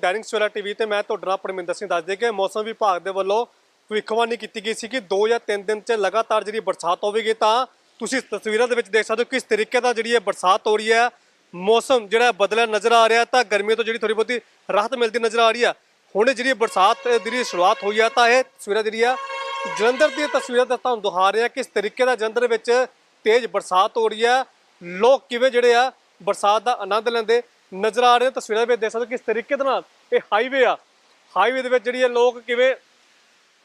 Dainik Savera TV ਤੇ ਮੈਂ ਤੁਹਾਡਾ ਨਾਲ ਪਰਮਿੰਦਰ ਸਿੰਘ ਦੱਸ ਦੇ ਕਿ ਮੌਸਮ ਵਿਭਾਗ ਦੇ ਵੱਲੋਂ ਭਵਿੱਖਬਾਣੀ ਕੀਤੀ ਗਈ ਸੀ ਕਿ 2 ਜਾਂ 3 ਦਿਨ ਚ ਲਗਾਤਾਰ ਜਿਹੜੀ ਬਰਸਾਤ ਹੋਵੇਗੀ ਤਾਂ ਤੁਸੀਂ ਇਸ ਤਸਵੀਰਾਂ ਦੇ ਵਿੱਚ ਦੇਖ ਸਕਦੇ ਹੋ ਕਿਸ ਤਰੀਕੇ ਦਾ ਜਿਹੜੀ ਇਹ ਬਰਸਾਤ ਹੋ ਰਹੀ ਹੈ। ਮੌਸਮ ਜਿਹੜਾ ਬਦਲਿਆ ਨਜ਼ਰ ਆ ਰਿਹਾ ਤਾਂ ਗਰਮੀ ਤੋਂ ਜਿਹੜੀ ਥੋੜੀ ਬਹੁਤੀ ਰਾਹਤ ਮਿਲਦੀ ਨਜ਼ਰ ਆ ਰਹੀ ਹੈ। ਹੁਣ ਜਿਹੜੀ ਬਰਸਾਤ ਦੀ ਸ਼ੁਰੂਆਤ ਹੋਈ ਆ ਤਾਂ ਇਹ ਤਸਵੀਰਾਂ ਜਿਹੜੀ ਆ, ਜਲੰਧਰ ਦੀਆਂ ਤਸਵੀਰਾਂ ਤਾਂ ਤੁਹਾਨੂੰ ਦਿਖਾ ਰਿਹਾ ਕਿਸ ਤਰੀਕੇ ਦਾ ਜਲੰਧਰ ਵਿੱਚ ਤੇਜ਼ ਬਰਸਾਤ ਹੋ ਰਹੀ ਆ ਲੋਕ ਕਿਵੇਂ ਜਿਹੜੇ ਆ ਬਰਸਾਤ ਦਾ ਆਨੰਦ ਲੈਂਦੇ ਨਜ਼ਰ ਆ ਰਹੇ ਨੇ। ਤਸਵੀਰਾਂ ਵਿੱਚ ਦੇਖ ਸਕਦੇ ਹੋ ਕਿਸ ਤਰੀਕੇ ਦੇ ਨਾਲ ਇਹ ਹਾਈਵੇ ਆ ਹਾਈਵੇ ਦੇ ਵਿੱਚ ਜਿਹੜੀ ਇਹ ਲੋਕ ਕਿਵੇਂ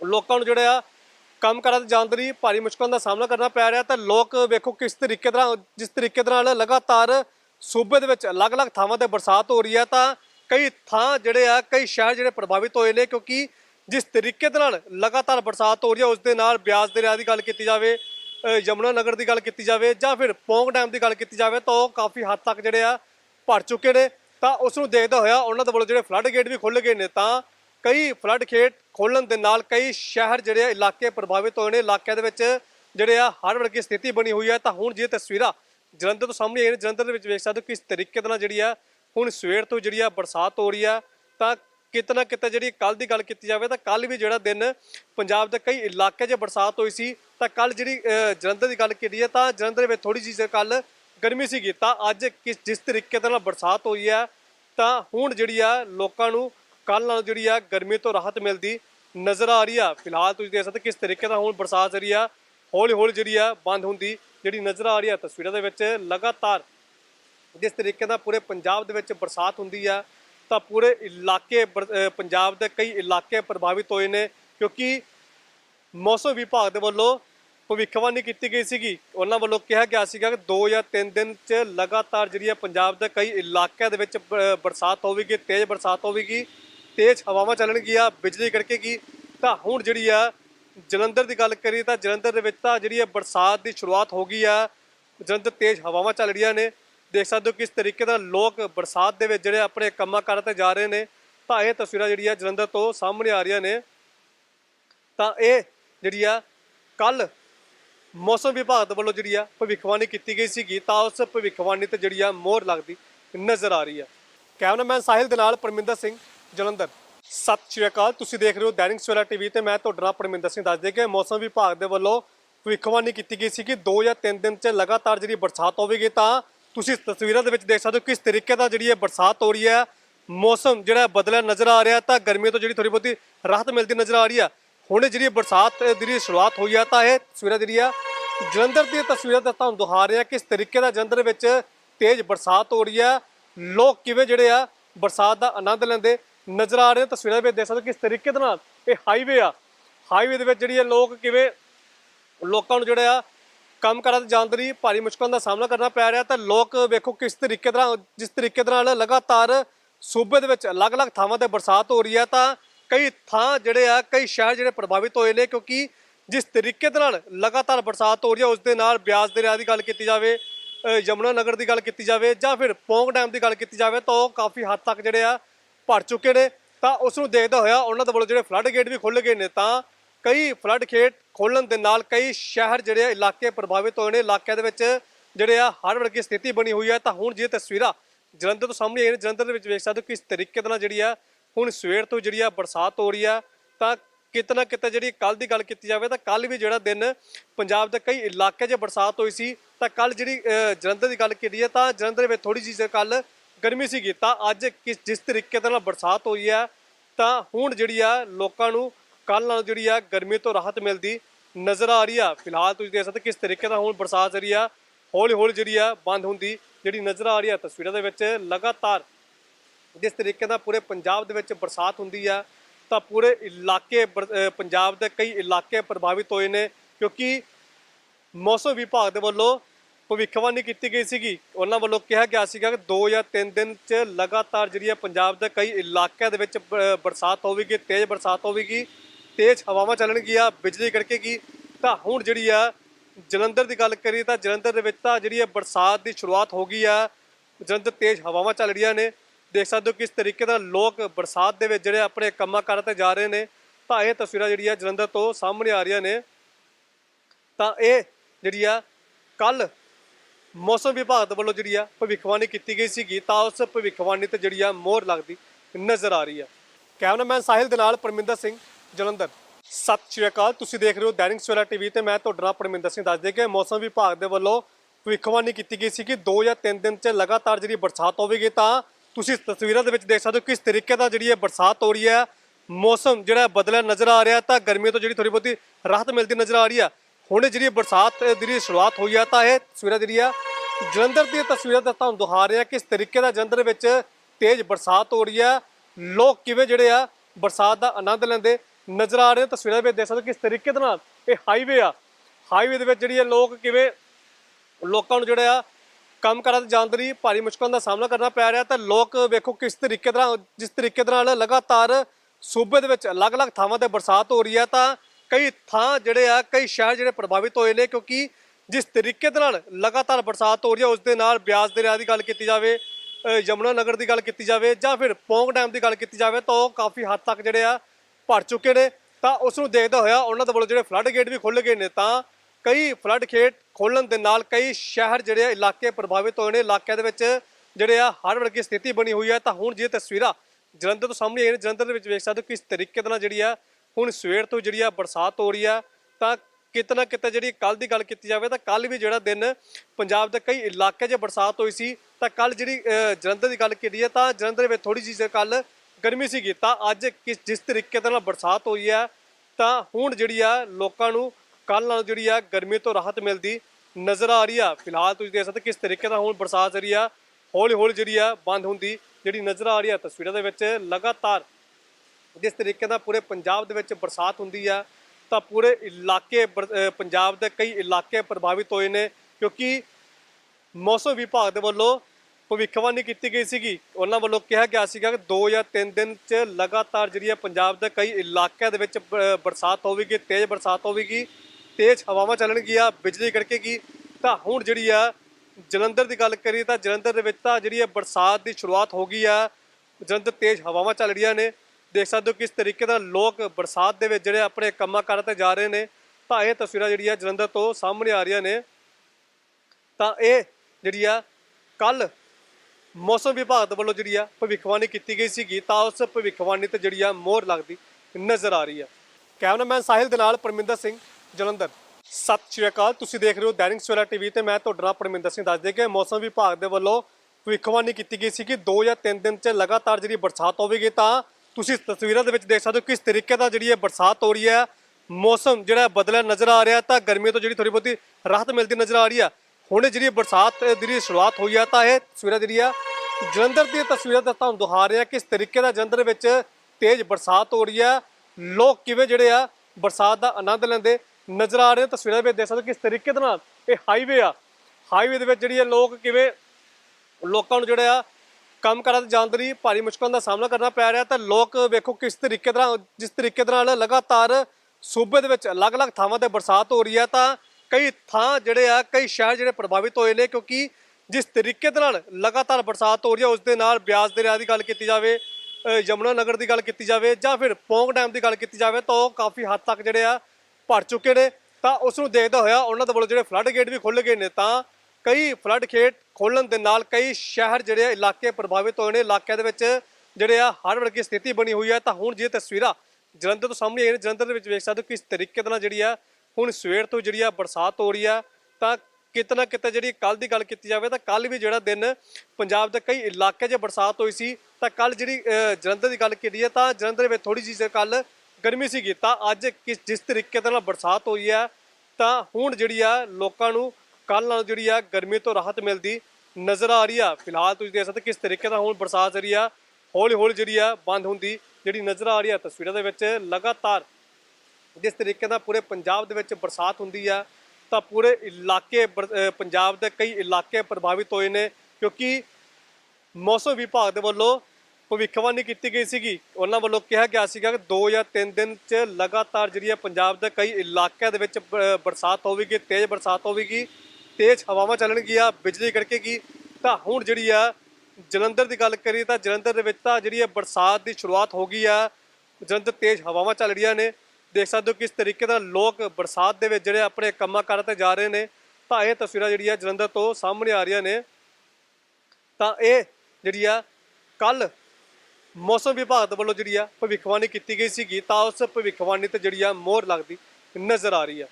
ਲੋਕਾਂ ਨੂੰ ਜਿਹੜੇ ਆ ਕੰਮ ਕਰਨ ਤੇ ਜਾਣ ਦੇ ਲਈ ਭਾਰੀ ਮੁਸ਼ਕਲਾਂ ਦਾ ਸਾਹਮਣਾ ਕਰਨਾ ਪੈ ਰਿਹਾ ਤਾਂ ਲੋਕ ਵੇਖੋ ਕਿਸ ਤਰੀਕੇ ਨਾਲ, ਜਿਸ ਤਰੀਕੇ ਦੇ ਨਾਲ ਲਗਾਤਾਰ ਸੂਬੇ ਦੇ ਵਿੱਚ ਅਲੱਗ-ਅਲੱਗ ਥਾਵਾਂ ਤੇ ਬਰਸਾਤ ਹੋ ਰਹੀ ਹੈ ਤਾਂ ਕਈ ਥਾਂ ਜਿਹੜੇ ਆ, ਕਈ ਸ਼ਹਿਰ ਜਿਹੜੇ ਪ੍ਰਭਾਵਿਤ ਹੋਏ ਨੇ ਕਿਉਂਕਿ ਜਿਸ ਤਰੀਕੇ ਦੇ ਨਾਲ ਲਗਾਤਾਰ ਬਰਸਾਤ ਹੋ ਰਹੀ ਹੈ ਉਸ ਦੇ ਨਾਲ ਬਿਆਸ ਦਰਿਆ ਦੀ ਗੱਲ ਕੀਤੀ ਜਾਵੇ ਯਮੁਨਾ ਨਗਰ ਦੀ ਗੱਲ ਕੀਤੀ ਜਾਵੇ ਜਾਂ ਫਿਰ ਪੌਂਗ ਡੈਮ ਦੀ ਗੱਲ ਕੀਤੀ ਜਾਵੇ ਤਾਂ ਉਹ ਕਾਫੀ ਹੱਦ ਤੱਕ ਜਿਹੜੇ ਆ ਭਰ ਚੁੱਕੇ ਨੇ, ਤਾਂ ਉਸ ਨੂੰ ਦੇਖਦਾ ਹੋਇਆ ਉਹਨਾਂ ਦੇ ਵੱਲੋਂ ਜਿਹੜੇ ਫਲੱਡ ਗੇਟ ਵੀ ਖੁੱਲ੍ਹ ਗਏ ਨੇ, ਤਾਂ ਕਈ ਫਲੱਡ ਗੇਟ ਖੋਲਣ ਦੇ ਨਾਲ ਕਈ ਸ਼ਹਿਰ ਜਿਹੜੇ ਆ, ਇਲਾਕੇ ਪ੍ਰਭਾਵਿਤ ਹੋਏ ਨੇ, ਇਲਾਕਿਆਂ ਦੇ ਵਿੱਚ ਜਿਹੜੇ ਆ, ਹਰ ਵਰਗੀ ਸਥਿਤੀ ਬਣੀ ਹੋਈ ਹੈ, ਤਾਂ ਹੁਣ ਜੇ ਤਸਵੀਰਾਂ ਜਲੰਧਰ ਤੋਂ ਸਾਹਮਣੇ ਆਈਆਂ ਨੇ। ਜਲੰਧਰ ਦੇ ਵਿੱਚ ਵੇਖ ਸਕਦੇ ਹੋ ਕਿਸ ਤਰੀਕੇ ਦੇ ਨਾਲ ਜਿਹੜੀ ਆ, ਹੁਣ ਸਵੇਰ ਤੋਂ ਜਿਹੜੀ ਆ ਬਰਸਾਤ ਹੋ ਰਹੀ ਆ, ਤਾਂ ਕਿਤੇ ਨਾ ਕਿਤੇ ਜਿਹੜੀ ਕੱਲ ਦੀ ਗੱਲ ਕੀਤੀ ਜਾਵੇ, ਤਾਂ ਕੱਲ ਵੀ ਜਿਹੜਾ ਦਿਨ ਪੰਜਾਬ ਦੇ ਕਈ ਇਲਾਕੇ 'ਚ ਬਰਸਾਤ ਹੋਈ ਸੀ, ਤਾਂ ਕੱਲ ਜਿਹੜੀ ਜਲੰਧਰ ਦੀ ਗੱਲ ਕੀਤੀ ਹੈ ਤਾਂ ਜਲੰਧਰ ਵਿੱਚ ਥੋੜੀ ਜਿਹੀ ਕੱਲ ਗਰਮੀ ਸੀਗੀ, ਤਾਂ ਅੱਜ ਕਿਸ, ਜਿਸ ਤਰੀਕੇ ਦੇ ਨਾਲ ਬਰਸਾਤ ਹੋਈ ਹੈ, ਤਾਂ ਹੁਣ ਜਿਹੜੀ ਆ ਲੋਕਾਂ ਨੂੰ ਕੱਲ ਨਾਲੋਂ ਜਿਹੜੀ ਆ ਗਰਮੀ ਤੋਂ ਰਾਹਤ ਮਿਲਦੀ ਨਜ਼ਰ ਆ ਰਹੀ ਆ। ਫਿਲਹਾਲ ਤੁਸੀਂ ਦੇਖ ਸਕਦੇ ਕਿਸ ਤਰੀਕੇ ਨਾਲ ਹੁਣ ਬਰਸਾਤ ਜਿਹੜੀ ਆ ਹੌਲੀ ਹੌਲੀ ਜਿਹੜੀ ਆ ਬੰਦ ਹੁੰਦੀ ਜਿਹੜੀ ਨਜ਼ਰ ਆ ਰਹੀ ਆ ਤਸਵੀਰਾਂ ਦੇ ਵਿੱਚ। ਲਗਾਤਾਰ ਜਿਸ ਤਰੀਕੇ ਨਾਲ ਪੂਰੇ ਪੰਜਾਬ ਦੇ ਵਿੱਚ ਬਰਸਾਤ ਹੁੰਦੀ ਆ, ਤਾਂ ਪੂਰੇ ਇਲਾਕੇ ਬਰ- ਪੰਜਾਬ ਦੇ ਕਈ ਇਲਾਕੇ ਪ੍ਰਭਾਵਿਤ ਹੋਏ ਨੇ, ਕਿਉਂਕਿ ਮੌਸਮ ਵਿਭਾਗ ਦੇ ਵੱਲੋਂ ਭਵਿੱਖਬਾਣੀ ਕੀਤੀ ਗਈ ਸੀਗੀ। ਉਹਨਾਂ ਵੱਲੋਂ ਕਿਹਾ ਗਿਆ ਸੀਗਾ ਕਿ 2 ਜਾਂ 3 ਦਿਨ ਚ ਲਗਾਤਾਰ ਜਿਹੜੀ ਹੈ ਪੰਜਾਬ ਦੇ ਕਈ ਇਲਾਕਿਆਂ ਦੇ ਵਿੱਚ ਬਰਸਾਤ ਹੋਵੇਗੀ, ਤੇਜ਼ ਬਰਸਾਤ ਹੋਵੇਗੀ, ਤੇਜ਼ ਹਵਾਵਾਂ ਚੱਲਣਗੀਆਂ, ਬਿਜਲੀ ਕੜਕੇਗੀ ਤਾਂ ਹੁਣ ਜਿਹੜੀ ਆ, ਜਲੰਧਰ ਦੀ ਗੱਲ ਕਰੀ ਤਾਂ ਜਲੰਧਰ ਦੇ ਵਿੱਚ ਤਾਂ ਜਿਹੜੀ ਹੈ ਬਰਸਾਤ ਦੀ ਸ਼ੁਰੂਆਤ ਹੋ ਗਈ ਆ। ਜਲੰਧਰ ਤੇਜ਼ ਹਵਾਵਾਂ ਚੱਲ ਰਹੀਆਂ ਨੇ। ਦੇਖ ਸਕਦੇ ਹੋ ਕਿਸ ਤਰੀਕੇ ਨਾਲ ਲੋਕ ਬਰਸਾਤ ਦੇ ਵਿੱਚ ਜਿਹੜੇ ਆਪਣੇ ਕੰਮਾਂ ਕਾਰਾਂ ਤੇ ਜਾ ਰਹੇ ਨੇ। ਤਾਂ ਇਹ ਤਸਵੀਰਾਂ ਜਿਹੜੀਆਂ ਜਲੰਧਰ ਤੋਂ ਸਾਹਮਣੇ ਆ ਰਹੀਆਂ ਨੇ। ਤਾਂ ਇਹ ਜਿਹੜੀ ਆ ਕੱਲ ਮੌਸਮ ਵਿਭਾਗ ਦੇ ਵੱਲੋਂ ਜਿਹੜੀ ਆ ਭਵਿੱਖਬਾਣੀ ਕੀਤੀ ਗਈ ਸੀਗੀ, ਤਾਂ ਉਸ ਭਵਿੱਖਬਾਣੀ ਤੇ ਜਿਹੜੀ ਆ ਮੋਹਰ ਲੱਗਦੀ ਨਜ਼ਰ ਆ ਰਹੀ ਆ। ਕੈਮਰਾਮੈਨ ਸਾਹਿਲ ਦੇ ਨਾਲ ਪਰਮਿੰਦਰ ਸਿੰਘ, ਜਲੰਧਰ। ਸਤਿ ਸ਼੍ਰੀ ਅਕਾਲ, ਤੁਸੀਂ ਦੇਖ ਰਹੇ ਹੋ ਦੈਨਿਕ ਸਵੇਰਾ ਟੀਵੀ ਤੇ ਮੈਂ ਤੁਹਾਡਾ ਨਾਲ ਪਰਮਿੰਦਰ ਸਿੰਘ ਦੱਸ ਦੇ ਕਿ ਮੌਸਮ ਵਿਭਾਗ ਦੇ ਵੱਲੋਂ ਭਵਿੱਖਬਾਣੀ ਕੀਤੀ ਗਈ ਸੀ ਕਿ 2 ਜਾਂ 3 ਦਿਨ ਚ ਲਗਾਤਾਰ ਜਿਹੜੀ ਬਰਸਾਤ ਹੋਵੇਗੀ, ਤਾਂ ਤੁਸੀਂ ਇਸ ਤਸਵੀਰਾਂ ਦੇ ਵਿੱਚ ਦੇਖ ਸਕਦੇ ਹੋ ਕਿਸ ਤਰੀਕੇ ਦਾ ਜਿਹੜੀ ਇਹ ਬਰਸਾਤ ਹੋ ਰਹੀ ਹੈ। ਮੌਸਮ ਜਿਹੜਾ ਬਦਲਿਆ ਨਜ਼ਰ ਆ ਰਿਹਾ, ਤਾਂ ਗਰਮੀ ਤੋਂ ਜਿਹੜੀ ਥੋੜੀ ਬਹੁਤੀ ਰਾਹਤ ਮਿਲਦੀ ਨਜ਼ਰ ਆ ਰਹੀ ਆ। ਹੁਣ ਜਿਹੜੀ ਬਰਸਾਤ ਦੀ ਸ਼ੁਰੂਆਤ ਹੋਈ ਆ, ਤਾਂ ਇਹ ਤਸਵੀਰਾਂ ਜਿਹੜੀ ਆ ਜਲੰਧਰ ਦੀਆਂ ਤਸਵੀਰਾਂ ਤਾਂ ਤੁਹਾਨੂੰ ਦਿਖਾ ਰਿਹਾ ਕਿਸ ਤਰੀਕੇ ਦਾ ਜਲੰਧਰ ਵਿੱਚ ਤੇਜ਼ ਬਰਸਾਤ ਹੋ ਰਹੀ ਆ। ਲੋਕ ਕਿਵੇਂ ਜਿਹੜੇ ਆ ਬਰਸਾਤ ਦਾ ਆਨੰਦ ਲੈਂਦੇ ਨਜ਼ਰ ਆ ਰਹੇ ਤਸਵੀਰਾਂ ਵਿੱਚ ਦੇਖ ਸਕਦੇ ਕਿਸ ਤਰੀਕੇ ਦੇ ਨਾਲ ਇਹ ਹਾਈਵੇ ਆ। ਹਾਈਵੇ ਦੇ ਵਿੱਚ ਜਿਹੜੀ ਆ ਲੋਕ ਕਿਵੇਂ ਲੋਕਾਂ ਨੂੰ ਜਿਹੜੇ ਆ ਕੰਮ ਕਰਨ ਤੇ ਜਾਣ ਦੇ ਲਈ ਭਾਰੀ ਮੁਸ਼ਕਲਾਂ ਦਾ ਸਾਹਮਣਾ ਕਰਨਾ ਪੈ ਰਿਹਾ। ਤਾਂ ਲੋਕ ਵੇਖੋ ਕਿਸ ਤਰੀਕੇ ਨਾਲ, ਜਿਸ ਤਰੀਕੇ ਦੇ ਨਾਲ ਲਗਾਤਾਰ ਸੂਬੇ ਦੇ ਵਿੱਚ ਅਲੱਗ-ਅਲੱਗ ਥਾਵਾਂ ਤੇ ਬਰਸਾਤ ਹੋ ਰਹੀ ਹੈ ਤਾਂ ਕਈ ਥਾਂ ਜਿਹੜੇ ਆ, ਕਈ ਸ਼ਹਿਰ ਜਿਹੜੇ ਪ੍ਰਭਾਵਿਤ ਹੋਏ ਨੇ ਕਿਉਂਕਿ ਜਿਸ ਤਰੀਕੇ ਦੇ ਨਾਲ ਲਗਾਤਾਰ ਬਰਸਾਤ ਹੋ ਰਹੀ ਹੈ, ਉਸ ਦੇ ਨਾਲ ਬਿਆਸ ਦਰਿਆ ਦੀ ਗੱਲ ਕੀਤੀ ਜਾਵੇ ਯਮੁਨਾ ਨਗਰ ਦੀ ਗੱਲ ਕੀਤੀ ਜਾਵੇ ਜਾਂ ਫਿਰ ਪੌਂਗ ਡੈਮ ਦੀ ਗੱਲ ਕੀਤੀ ਜਾਵੇ ਤਾਂ ਉਹ ਕਾਫੀ ਹੱਦ ਤੱਕ ਜਿਹੜੇ ਆ ਭਰ ਚੁੱਕੇ ਨੇ। ਤਾਂ ਉਸ ਨੂੰ ਦੇਖਦਾ ਹੋਇਆ ਉਹਨਾਂ ਦੇ ਵੱਲੋਂ ਜਿਹੜੇ ਫਲੱਡ ਗੇਟ ਵੀ ਖੁੱਲ੍ਹ ਗਏ ਨੇ, ਤਾਂ ਕਈ ਫਲੱਡ ਗੇਟ ਖੋਲਣ ਦੇ ਨਾਲ ਕਈ ਸ਼ਹਿਰ ਜਿਹੜੇ ਆ, ਇਲਾਕੇ ਪ੍ਰਭਾਵਿਤ ਹੋਏ ਨੇ। ਇਲਾਕਿਆਂ ਦੇ ਵਿੱਚ ਜਿਹੜੇ ਆ, ਹਰ ਵਰਗੀ ਸਥਿਤੀ ਬਣੀ ਹੋਈ ਹੈ। ਤਾਂ ਹੁਣ ਜੇ ਤਸਵੀਰਾਂ ਜਲੰਧਰ ਤੋਂ ਸਾਹਮਣੇ ਆਈਆਂ ਨੇ। ਜਲੰਧਰ ਦੇ ਵਿੱਚ ਵੇਖ ਸਕਦੇ ਹੋ ਕਿਸ ਤਰੀਕੇ ਦੇ ਨਾਲ ਜਿਹੜੀ ਆ ਹੁਣ ਸਵੇਰ ਤੋਂ ਜਿਹੜੀ ਆ ਬਰਸਾਤ ਹੋ ਰਹੀ ਆ, ਤਾਂ ਕਿਤੇ ਨਾ ਕਿਤੇ ਜਿਹੜੀ ਕੱਲ ਦੀ ਗੱਲ ਕੀਤੀ ਜਾਵੇ, ਤਾਂ ਕੱਲ ਵੀ ਜਿਹੜਾ ਦਿਨ ਪੰਜਾਬ ਦੇ ਕਈ ਇਲਾਕੇ 'ਚ ਬਰਸਾਤ ਹੋਈ ਸੀ, ਤਾਂ ਕੱਲ ਜਿਹੜੀ ਜਲੰਧਰ ਦੀ ਗੱਲ ਕੀਤੀ ਹੈ ਤਾਂ ਜਲੰਧਰ ਵਿੱਚ ਥੋੜੀ ਜਿਹੀ ਕੱਲ ਗਰਮੀ ਸੀਗੀ, ਤਾਂ ਅੱਜ ਕਿਸ, ਜਿਸ ਤਰੀਕੇ ਦੇ ਨਾਲ ਬਰਸਾਤ ਹੋਈ ਹੈ ਤਾਂ ਹੁਣ ਜਿਹੜੀ ਆ ਲੋਕਾਂ ਨੂੰ ਕੱਲ ਨਾਲ ਜਿਹੜੀ ਆ ਗਰਮੀ ਤੋਂ ਰਾਹਤ ਮਿਲਦੀ ਨਜ਼ਰ ਆ ਰਹੀ ਆ। ਫਿਲਹਾਲ ਤੁਸੀਂ ਦੇਖ ਸਕਦੇ ਕਿਸ ਤਰੀਕੇ ਨਾਲ ਹੁਣ ਬਰਸਾਤ ਜਿਹੜੀ ਆ ਹੌਲੀ ਹੌਲੀ ਜਿਹੜੀ ਆ ਬੰਦ ਹੁੰਦੀ ਜਿਹੜੀ ਨਜ਼ਰ ਆ ਰਹੀ ਆ ਤਸਵੀਰਾਂ ਦੇ ਵਿੱਚ, ਲਗਾਤਾਰ ਜਿਸ ਤਰੀਕੇ ਨਾਲ ਪੂਰੇ ਪੰਜਾਬ ਦੇ ਵਿੱਚ ਬਰਸਾਤ ਹੁੰਦੀ ਆ, ਤਾਂ ਪੂਰੇ ਇਲਾਕੇ ਬਰ- ਪੰਜਾਬ ਦੇ ਕਈ ਇਲਾਕੇ ਪ੍ਰਭਾਵਿਤ ਹੋਏ ਨੇ, ਕਿਉਂਕਿ ਮੌਸਮ ਵਿਭਾਗ ਦੇ ਵੱਲੋਂ ਭਵਿੱਖਬਾਣੀ ਕੀਤੀ ਗਈ ਸੀਗੀ। ਉਹਨਾਂ ਵੱਲੋਂ ਕਿਹਾ ਗਿਆ ਸੀਗਾ ਕਿ 2 ਜਾਂ 3 ਦਿਨ ਚ ਲਗਾਤਾਰ ਜਿਹੜੀ ਹੈ ਪੰਜਾਬ ਦੇ ਕਈ ਇਲਾਕਿਆਂ ਦੇ ਵਿੱਚ ਬਰਸਾਤ ਹੋਵੇਗੀ, ਤੇਜ਼ ਬਰਸਾਤ ਹੋਵੇਗੀ, ਤੇਜ਼ ਹਵਾਵਾਂ ਚੱਲਣਗੀਆਂ, ਬਿਜਲੀ ਕੜਕੇਗੀ ਤਾਂ ਹੁਣ ਜਿਹੜੀ ਆ ਜਲੰਧਰ ਦੀ ਗੱਲ ਕਰੀਏ ਤਾਂ ਜਲੰਧਰ ਦੇ ਵਿੱਚ ਤਾਂ ਜਿਹੜੀ ਹੈ ਬਰਸਾਤ ਦੀ ਸ਼ੁਰੂਆਤ ਹੋ ਗਈ ਆ, ਜਲੰਧਰ ਤੇਜ਼ ਹਵਾਵਾਂ ਚੱਲ ਰਹੀਆਂ ਨੇ। ਦੇਖ ਸਕਦੇ ਹੋ ਕਿਸ ਤਰੀਕੇ ਨਾਲ ਲੋਕ ਬਰਸਾਤ ਦੇ ਵਿੱਚ ਜਿਹੜੇ ਆਪਣੇ ਕੰਮਾਂ ਕਾਰਾਂ ਤੇ ਜਾ ਰਹੇ ਨੇ। ਤਾਂ ਇਹ ਤਸਵੀਰਾਂ ਜਿਹੜੀਆਂ ਜਲੰਧਰ ਤੋਂ ਸਾਹਮਣੇ ਆ ਰਹੀਆਂ ਨੇ। ਤਾਂ ਇਹ ਜਿਹੜੀ ਆ ਕੱਲ ਮੌਸਮ ਵਿਭਾਗ ਦੇ ਵੱਲੋਂ ਜਿਹੜੀ ਆ ਭਵਿੱਖਬਾਣੀ ਕੀਤੀ ਗਈ ਸੀਗੀ। ਤਾਂ ਉਸ ਭਵਿੱਖਬਾਣੀ ਤੇ ਜਿਹੜੀ ਆ ਮੋਹਰ ਲੱਗਦੀ ਨਜ਼ਰ ਆ ਰਹੀ ਹੈ ਕੈਮਰਾਮੈਨ ਸਾਹਿਲ ਦੇ ਨਾਲ ਪਰਮਿੰਦਰ ਸਿੰਘ, ਜਲੰਧਰ। ਸਤਿ ਸ਼੍ਰੀ ਅਕਾਲ। ਤੁਸੀਂ ਦੇਖ ਰਹੇ ਹੋ ਦੈਨਿਕ ਸਵੇਰਾ ਟੀਵੀ ਤੇ ਮੈਂ ਤੁਹਾਡਾ ਨਾਲ ਪਰਮਿੰਦਰ ਸਿੰਘ ਦੱਸ ਦੇ ਕਿ ਮੌਸਮ ਵਿਭਾਗ ਦੇ ਵੱਲੋਂ ਭਵਿੱਖਬਾਣੀ ਕੀਤੀ ਗਈ ਸੀ ਕਿ 2 ਜਾਂ 3 ਦਿਨ ਚ ਲਗਾਤਾਰ ਜਿਹੜੀ ਬਰਸਾਤ ਹੋਵੇਗੀ ਤਾਂ ਤੁਸੀਂ ਇਸ ਤਸਵੀਰਾਂ ਦੇ ਵਿੱਚ ਦੇਖ ਸਕਦੇ ਹੋ ਕਿਸ ਤਰੀਕੇ ਦਾ ਜਿਹੜੀ ਇਹ ਬਰਸਾਤ ਹੋ ਰਹੀ ਹੈ, ਮੌਸਮ ਜਿਹੜਾ ਬਦਲਿਆ ਨਜ਼ਰ ਆ ਰਿਹਾ ਤਾਂ ਗਰਮੀ ਤੋਂ ਜਿਹੜੀ ਥੋੜੀ ਬਹੁਤੀ ਰਾਹਤ ਮਿਲਦੀ ਨਜ਼ਰ ਆ ਰਹੀ ਆ ਹੁਣ ਜਿਹੜੀ ਬਰਸਾਤ ਦੀ ਸ਼ੁਰੂਆਤ ਹੋਈ ਆ ਤਾਂ ਇਹ ਤਸਵੀਰਾਂ ਜਿਹੜੀ ਆ ਜਲੰਧਰ ਦੀਆਂ ਤਸਵੀਰਾਂ ਤਾਂ ਤੁਹਾਨੂੰ ਦਿਖਾ ਰਿਹਾ ਕਿਸ ਤਰੀਕੇ ਦਾ ਜਲੰਧਰ ਵਿੱਚ ਤੇਜ਼ ਬਰਸਾਤ ਹੋ ਰਹੀ ਆ ਲੋਕ ਕਿਵੇਂ ਜਿਹੜੇ ਆ ਬਰਸਾਤ ਦਾ ਆਨੰਦ ਲੈਂਦੇ ਨਜ਼ਰ ਆ ਰਹੇ ਨੇ। ਤਸਵੀਰਾਂ ਵਿੱਚ ਦੇਖ ਸਕਦੇ ਹੋ ਕਿਸ ਤਰੀਕੇ ਦੇ ਨਾਲ ਇਹ ਹਾਈਵੇ ਆ। ਹਾਈਵੇ ਦੇ ਵਿੱਚ ਜਿਹੜੀ ਆ ਲੋਕ ਕਿਵੇਂ ਲੋਕਾਂ ਨੂੰ ਜਿਹੜਾ ਆ ਕੰਮ ਕਰਨ ਜਾਣ ਦੇ ਲਈ ਭਾਰੀ ਮੁਸ਼ਕਲਾਂ ਦਾ ਸਾਹਮਣਾ ਕਰਨਾ ਪੈ ਰਿਹਾ ਤਾਂ ਲੋਕ ਵੇਖੋ ਕਿਸ ਤਰੀਕੇ ਨਾਲ ਜਿਸ ਤਰੀਕੇ ਦੇ ਨਾਲ ਲਗਾਤਾਰ ਸੂਬੇ ਦੇ ਵਿੱਚ ਅਲੱਗ-ਅਲੱਗ ਥਾਵਾਂ ਤੇ ਬਰਸਾਤ ਹੋ ਰਹੀ ਹੈ ਤਾਂ ਕਈ ਥਾਂ ਜਿਹੜੇ ਆ, ਕਈ ਸ਼ਹਿਰ ਜਿਹੜੇ ਪ੍ਰਭਾਵਿਤ ਹੋਏ ਨੇ ਕਿਉਂਕਿ ਜਿਸ ਤਰੀਕੇ ਦੇ ਨਾਲ ਲਗਾਤਾਰ ਬਰਸਾਤ ਹੋ ਰਹੀ ਹੈ, ਉਸ ਦੇ ਨਾਲ ਬਿਆਸ ਦਰਿਆ ਦੀ ਗੱਲ ਕੀਤੀ ਜਾਵੇ ਯਮੁਨਾ ਨਗਰ ਦੀ ਗੱਲ ਕੀਤੀ ਜਾਵੇ ਜਾਂ ਫਿਰ ਪੌਂਗ ਡੈਮ ਦੀ ਗੱਲ ਕੀਤੀ ਜਾਵੇ ਤਾਂ ਉਹ ਕਾਫੀ ਹੱਦ ਤੱਕ ਜਿਹੜੇ ਆ ਭਰ ਚੁੱਕੇ ਨੇ ਤਾਂ ਉਸ ਨੂੰ ਦੇਖਦਾ ਹੋਇਆ ਉਹਨਾਂ ਦੇ ਵੱਲੋਂ ਜਿਹੜੇ ਫਲੱਡ ਗੇਟ ਵੀ ਖੁੱਲ੍ਹ ਗਏ ਨੇ ਤਾਂ ਕਈ ਫਲੱਡ ਗੇਟ ਖੋਲਣ ਦੇ ਨਾਲ ਕਈ ਸ਼ਹਿਰ ਜਿਹੜੇ ਆ, ਇਲਾਕੇ ਪ੍ਰਭਾਵਿਤ ਹੋਏ ਨੇ। ਇਲਾਕਿਆਂ ਦੇ ਵਿੱਚ ਜਿਹੜੇ ਆ ਹੜ੍ਹ ਵਰਗੀ ਸਥਿਤੀ ਬਣੀ ਹੋਈ ਹੈ। ਤਾਂ ਹੁਣ ਜੇ ਤਸਵੀਰਾਂ ਜਲੰਧਰ ਤੋਂ ਸਾਹਮਣੇ ਆਈਆਂ ਨੇ। ਜਲੰਧਰ ਦੇ ਵਿੱਚ ਵੇਖ ਸਕਦੇ ਹੋ ਕਿਸ ਤਰੀਕੇ ਦੇ ਨਾਲ ਜਿਹੜੀ ਆ, ਹੁਣ ਸਵੇਰ ਤੋਂ ਜਿਹੜੀ ਆ ਬਰਸਾਤ ਹੋ ਰਹੀ ਆ। ਤਾਂ ਕਿਤੇ ਨਾ ਕਿਤੇ ਜਿਹੜੀ ਕੱਲ ਦੀ ਗੱਲ ਕੀਤੀ ਜਾਵੇ ਤਾਂ ਕੱਲ ਵੀ ਜਿਹੜਾ ਦਿਨ ਪੰਜਾਬ ਦੇ ਕਈ ਇਲਾਕੇ 'ਚ ਬਰਸਾਤ ਹੋਈ ਸੀ। ਤਾਂ ਕੱਲ ਜਿਹੜੀ ਜਲੰਧਰ ਦੀ ਗੱਲ ਕੀਤੀ ਹੈ ਤਾਂ ਜਲੰਧਰ ਵਿੱਚ ਥੋੜੀ ਜਿਹੀ ਕੱਲ ਗਰਮੀ ਸੀਗੀ। ਤਾਂ ਅੱਜ ਕਿਸ, ਜਿਸ ਤਰੀਕੇ ਦੇ ਨਾਲ ਬਰਸਾਤ ਹੋਈ ਹੈ ਤਾਂ ਹੁਣ ਜਿਹੜੀ ਆ ਲੋਕਾਂ ਨੂੰ ਕੱਲ ਨਾਲ ਜਿਹੜੀ ਆ ਗਰਮੀ ਤੋਂ ਰਾਹਤ ਮਿਲਦੀ ਨਜ਼ਰ ਆ ਰਹੀ ਆ। ਫਿਲਹਾਲ ਤੁਸੀਂ ਦੇਖ ਸਕਦੇ ਕਿਸ ਤਰੀਕੇ ਨਾਲ ਹੁਣ ਬਰਸਾਤ ਜਿਹੜੀ ਆ ਹੌਲੀ ਹੌਲੀ ਜਿਹੜੀ ਆ ਬੰਦ ਹੁੰਦੀ ਜਿਹੜੀ ਨਜ਼ਰ ਆ ਰਹੀ ਆ ਤਸਵੀਰਾਂ ਦੇ ਵਿੱਚ। ਲਗਾਤਾਰ ਜਿਸ ਤਰੀਕੇ ਨਾਲ ਪੂਰੇ ਪੰਜਾਬ ਦੇ ਵਿੱਚ ਬਰਸਾਤ ਹੁੰਦੀ ਆ, ਤਾਂ ਪੂਰੇ ਇਲਾਕੇ ਬਰ- ਪੰਜਾਬ ਦੇ ਕਈ ਇਲਾਕੇ ਪ੍ਰਭਾਵਿਤ ਹੋਏ ਨੇ ਕਿਉਂਕਿ ਮੌਸਮ ਵਿਭਾਗ ਦੇ ਵੱਲੋਂ ਭਵਿੱਖਬਾਣੀ ਕੀਤੀ ਗਈ ਸੀਗੀ। ਉਹਨਾਂ ਵੱਲੋਂ ਕਿਹਾ ਗਿਆ ਸੀਗਾ ਕਿ 2 ਜਾਂ 3 ਦਿਨ ਚ ਲਗਾਤਾਰ ਜਿਹੜੀ ਹੈ ਪੰਜਾਬ ਦੇ ਕਈ ਇਲਾਕਿਆਂ ਦੇ ਵਿੱਚ ਬਰਸਾਤ ਹੋਵੇਗੀ, ਤੇਜ਼ ਬਰਸਾਤ ਹੋਵੇਗੀ। ਤੇਜ਼ ਹਵਾਵਾਂ ਚੱਲਣਗੀਆਂ ਬਿਜਲੀ ਕੜਕੇਗੀ ਤਾਂ ਹੁਣ ਜਿਹੜੀ ਆ, ਜਲੰਧਰ ਦੀ ਗੱਲ ਕਰੀਏ ਤਾਂ ਜਲੰਧਰ ਦੇ ਵਿੱਚ ਤਾਂ ਜਿਹੜੀ ਹੈ ਬਰਸਾਤ ਦੀ ਸ਼ੁਰੂਆਤ ਹੋ ਗਈ ਆ। ਜਲੰਧਰ ਤੇਜ਼ ਹਵਾਵਾਂ ਚੱਲ ਰਹੀਆਂ ਨੇ। ਦੇਖ ਸਕਦੇ ਹੋ ਕਿਸ ਤਰੀਕੇ ਨਾਲ ਲੋਕ ਬਰਸਾਤ ਦੇ ਵਿੱਚ ਜਿਹੜੇ ਆਪਣੇ ਕੰਮਾਂ ਕਾਰਾਂ ਤੇ ਜਾ ਰਹੇ ਨੇ। ਤਾਂ ਇਹ ਤਸਵੀਰਾਂ ਜਿਹੜੀਆਂ ਜਲੰਧਰ ਤੋਂ ਸਾਹਮਣੇ ਆ ਰਹੀਆਂ ਨੇ। ਤਾਂ ਇਹ ਜਿਹੜੀ ਆ ਕੱਲ ਮੌਸਮ ਵਿਭਾਗ ਦੇ ਵੱਲੋਂ ਜਿਹੜੀ ਆ ਭਵਿੱਖਬਾਣੀ ਕੀਤੀ ਗਈ ਸੀਗੀ। ਤਾਂ ਉਸ ਭਵਿੱਖਬਾਣੀ ਤੇ ਜਿਹੜੀ ਆ ਮੋਹਰ ਲੱਗਦੀ ਨਜ਼ਰ ਆ ਰਹੀ ਆ। ਕੈਮਰਾਮੈਨ ਸਾਹਿਲ ਦੇ ਨਾਲ ਪਰਮਿੰਦਰ ਸਿੰਘ। ਜਲੰਧਰ। ਸਤਿ ਸ਼੍ਰੀ ਅਕਾਲ, ਤੁਸੀਂ ਦੇਖ ਰਹੇ ਹੋ ਦੈਨਿਕ ਸਵੇਰਾ ਟੀਵੀ ਤੇ ਮੈਂ ਤੁਹਾਡਾ ਨਾਲ ਪਰਮਿੰਦਰ ਸਿੰਘ ਦੱਸ ਦੇ ਕਿ ਮੌਸਮ ਵਿਭਾਗ ਦੇ ਵੱਲੋਂ ਭਵਿੱਖਬਾਣੀ ਕੀਤੀ ਗਈ ਸੀ ਕਿ 2 ਜਾਂ 3 ਦਿਨ ਚ ਲਗਾਤਾਰ ਜਿਹੜੀ ਬਰਸਾਤ ਹੋਵੇਗੀ ਤਾਂ ਤੁਸੀਂ ਇਸ ਤਸਵੀਰਾਂ ਦੇ ਵਿੱਚ ਦੇਖ ਸਕਦੇ ਹੋ ਕਿਸ ਤਰੀਕੇ ਦਾ ਜਿਹੜੀ ਇਹ ਬਰਸਾਤ ਹੋ ਰਹੀ ਹੈ। ਮੌਸਮ ਜਿਹੜਾ ਬਦਲਿਆ ਨਜ਼ਰ ਆ ਰਿਹਾ ਤਾਂ ਗਰਮੀ ਤੋਂ ਜਿਹੜੀ ਥੋੜੀ ਬਹੁਤੀ ਰਾਹਤ ਮਿਲਦੀ ਨਜ਼ਰ ਆ ਰਹੀ ਆ ਹੁਣ ਜਿਹੜੀ ਬਰਸਾਤ ਦੀ ਜਿਹੜੀ ਸ਼ੁਰੂਆਤ ਹੋਈ ਆ ਤਾਂ ਇਹ ਤਸਵੀਰਾਂ ਜਿਹੜੀ ਆ ਜਲੰਧਰ ਦੀਆਂ ਤਸਵੀਰਾਂ ਤਾਂ ਤੁਹਾਨੂੰ ਦਿਖਾ ਰਿਹਾ ਕਿਸ ਤਰੀਕੇ ਦਾ ਜਲੰਧਰ ਵਿੱਚ ਤੇਜ਼ ਬਰਸਾਤ ਹੋ ਰਹੀ ਆ ਲੋਕ ਕਿਵੇਂ ਜਿਹੜੇ ਆ ਬਰਸਾਤ ਦਾ ਆਨੰਦ ਲੈਂਦੇ ਨਜ਼ਰ ਆ ਰਹੇ ਨੇ ਤਸਵੀਰਾਂ ਵਿੱਚ, ਦੇਖ ਸਕਦੇ ਹੋ ਕਿਸ ਤਰੀਕੇ ਦੇ ਨਾਲ ਇਹ ਹਾਈਵੇ ਆ। ਹਾਈਵੇ ਦੇ ਵਿੱਚ ਜਿਹੜੀ ਆ ਲੋਕ ਕਿਵੇਂ ਲੋਕਾਂ ਨੂੰ ਜਿਹੜਾ ਆ ਕੰਮ ਕਰਨ ਤੇ ਜਾਣ ਦੇ ਲਈ ਭਾਰੀ ਮੁਸ਼ਕਲਾਂ ਦਾ ਸਾਹਮਣਾ ਕਰਨਾ ਪੈ ਰਿਹਾ, ਤਾਂ ਲੋਕ ਵੇਖੋ ਕਿਸ ਤਰੀਕੇ ਨਾਲ ਜਿਸ ਤਰੀਕੇ ਦੇ ਨਾਲ ਲਗਾਤਾਰ ਸੂਬੇ ਦੇ ਵਿੱਚ ਅਲੱਗ-ਅਲੱਗ ਥਾਵਾਂ ਤੇ ਬਰਸਾਤ ਹੋ ਰਹੀ ਹੈ ਤਾਂ ਕਈ ਥਾਂ ਜਿਹੜੇ ਆ, ਕਈ ਸ਼ਹਿਰ ਜਿਹੜੇ ਪ੍ਰਭਾਵਿਤ ਹੋਏ ਨੇ, ਕਿਉਂਕਿ ਜਿਸ ਤਰੀਕੇ ਦੇ ਨਾਲ ਲਗਾਤਾਰ ਬਰਸਾਤ ਹੋ ਰਹੀ ਹੈ ਉਸ ਦੇ ਨਾਲ ਬਿਆਸ ਦਰਿਆ ਦੀ ਗੱਲ ਕੀਤੀ ਜਾਵੇ ਯਮੁਨਾ ਨਗਰ ਦੀ ਗੱਲ ਕੀਤੀ ਜਾਵੇ ਜਾਂ ਫਿਰ ਪੌਂਗ ਡੈਮ ਦੀ ਗੱਲ ਕੀਤੀ ਜਾਵੇ, ਤਾਂ ਉਹ ਕਾਫੀ ਹੱਦ ਤੱਕ ਜਿਹੜੇ ਆ ਭਰ ਚੁੱਕੇ ਨੇ, ਤਾਂ ਉਸ ਨੂੰ ਦੇਖਦਾ ਹੋਇਆ ਉਹਨਾਂ ਦੇ ਵੱਲੋਂ ਜਿਹੜੇ ਫਲੱਡ ਗੇਟ ਵੀ ਖੁੱਲ੍ਹ ਗਏ ਨੇ, ਤਾਂ ਕਈ ਫਲੱਡ ਗੇਟ ਖੋਲਣ ਦੇ ਨਾਲ ਕਈ ਸ਼ਹਿਰ ਜਿਹੜੇ ਆ, ਇਲਾਕੇ ਪ੍ਰਭਾਵਿਤ ਹੋਏ ਨੇ, ਇਲਾਕਿਆਂ ਦੇ ਵਿੱਚ ਜਿਹੜੇ ਆ, ਹਰ ਵਰਗੀ ਸਥਿਤੀ ਬਣੀ ਹੋਈ ਹੈ। ਤਾਂ ਹੁਣ ਜੇ ਤਸਵੀਰਾਂ ਜਲੰਧਰ ਤੋਂ ਸਾਹਮਣੇ ਆਈਆਂ ਨੇ। ਜਲੰਧਰ ਦੇ ਵਿੱਚ ਵੇਖ ਸਕਦੇ ਹੋ ਕਿਸ ਤਰੀਕੇ ਦੇ ਨਾਲ ਜਿਹੜੀ ਆ, ਹੁਣ ਸਵੇਰ ਤੋਂ ਜਿਹੜੀ ਆ ਬਰਸਾਤ ਹੋ ਰਹੀ ਆ, ਤਾਂ ਕਿਤੇ ਨਾ ਕਿਤੇ ਜਿਹੜੀ ਕੱਲ ਦੀ ਗੱਲ ਕੀਤੀ ਜਾਵੇ, ਤਾਂ ਕੱਲ ਵੀ ਜਿਹੜਾ ਦਿਨ ਪੰਜਾਬ ਦੇ ਕਈ ਇਲਾਕੇ 'ਚ ਬਰਸਾਤ ਹੋਈ ਸੀ। ਤਾਂ ਕੱਲ ਜਿਹੜੀ ਜਲੰਧਰ ਦੀ ਗੱਲ ਕੀਤੀ ਹੈ ਤਾਂ ਜਲੰਧਰ ਵਿੱਚ ਥੋੜੀ ਜਿਹੀ ਕੱਲ ਗਰਮੀ ਸੀਗੀ, ਤਾਂ ਅੱਜ ਕਿਸ, ਜਿਸ ਤਰੀਕੇ ਦੇ ਨਾਲ ਬਰਸਾਤ ਹੋਈ ਹੈ, ਤਾਂ ਹੁਣ ਜਿਹੜੀ ਆ ਲੋਕਾਂ ਨੂੰ ਕੱਲ ਨਾਲ ਜਿਹੜੀ ਆ ਗਰਮੀ ਤੋਂ ਰਾਹਤ ਮਿਲਦੀ ਨਜ਼ਰ ਆ ਰਹੀ ਆ। ਫਿਲਹਾਲ ਤੁਸੀਂ ਦੇਖ ਸਕਦੇ ਕਿਸ ਤਰੀਕੇ ਨਾਲ ਹੁਣ ਬਰਸਾਤ ਜਿਹੜੀ ਆ ਹੌਲੀ ਹੌਲੀ ਜਿਹੜੀ ਆ ਬੰਦ ਹੁੰਦੀ ਜਿਹੜੀ ਨਜ਼ਰ ਆ ਰਹੀ ਆ ਤਸਵੀਰਾਂ ਦੇ ਵਿੱਚ। ਲਗਾਤਾਰ ਜਿਸ ਤਰੀਕੇ ਨਾਲ ਪੂਰੇ ਪੰਜਾਬ ਦੇ ਵਿੱਚ ਬਰਸਾਤ ਹੁੰਦੀ ਆ, ਤਾਂ ਪੂਰੇ ਇਲਾਕੇ ਬਰ- ਪੰਜਾਬ ਦੇ ਕਈ ਇਲਾਕੇ ਪ੍ਰਭਾਵਿਤ ਹੋਏ ਨੇ, ਕਿਉਂਕਿ ਮੌਸਮ ਵਿਭਾਗ ਦੇ ਵੱਲੋਂ ਭਵਿੱਖਬਾਣੀ ਕੀਤੀ ਗਈ ਸੀਗੀ। ਉਹਨਾਂ ਵੱਲੋਂ ਕਿਹਾ ਗਿਆ ਸੀਗਾ ਕਿ 2 ਜਾਂ 3 ਦਿਨ ਚ ਲਗਾਤਾਰ ਜਿਹੜੀ ਹੈ ਪੰਜਾਬ ਦੇ ਕਈ ਇਲਾਕਿਆਂ ਦੇ ਵਿੱਚ ਬਰਸਾਤ ਹੋਵੇਗੀ, ਤੇਜ਼ ਬਰਸਾਤ ਹੋਵੇਗੀ, ਤੇਜ਼ ਹਵਾਵਾਂ ਚੱਲਣਗੀਆਂ, ਬਿਜਲੀ ਕੜਕੇਗੀ। ਤਾਂ ਹੁਣ ਜਿਹੜੀ ਆ, ਜਲੰਧਰ ਦੀ ਗੱਲ ਕਰੀਏ ਤਾਂ ਜਲੰਧਰ ਦੇ ਵਿੱਚ ਤਾਂ ਜਿਹੜੀ ਹੈ ਬਰਸਾਤ ਦੀ ਸ਼ੁਰੂਆਤ ਹੋ ਗਈ ਆ। ਜਲੰਧਰ ਤੇਜ਼ ਹਵਾਵਾਂ ਚੱਲ ਰਹੀਆਂ ਨੇ। ਦੇਖ ਸਕਦੇ ਹੋ ਕਿਸ ਤਰੀਕੇ ਨਾਲ ਲੋਕ ਬਰਸਾਤ ਦੇ ਵਿੱਚ ਜਿਹੜੇ ਆਪਣੇ ਕੰਮਾਂ ਕਾਰਾਂ ਤੇ ਜਾ ਰਹੇ ਨੇ। ਤਾਂ ਇਹ ਤਸਵੀਰਾਂ ਜਿਹੜੀਆਂ ਜਲੰਧਰ ਤੋਂ ਸਾਹਮਣੇ ਆ ਰਹੀਆਂ ਨੇ। ਤਾਂ ਇਹ ਜਿਹੜੀ ਆ ਕੱਲ ਮੌਸਮ ਵਿਭਾਗ ਦੇ ਵੱਲੋਂ ਜਿਹੜੀ ਆ ਭਵਿੱਖਬਾਣੀ ਕੀਤੀ ਗਈ ਸੀਗੀ, ਤਾਂ ਉਸ ਭਵਿੱਖਬਾਣੀ ਤੇ ਜਿਹੜੀ ਆ ਮੋਹਰ ਲੱਗਦੀ ਨਜ਼ਰ ਆ ਰਹੀ ਆ।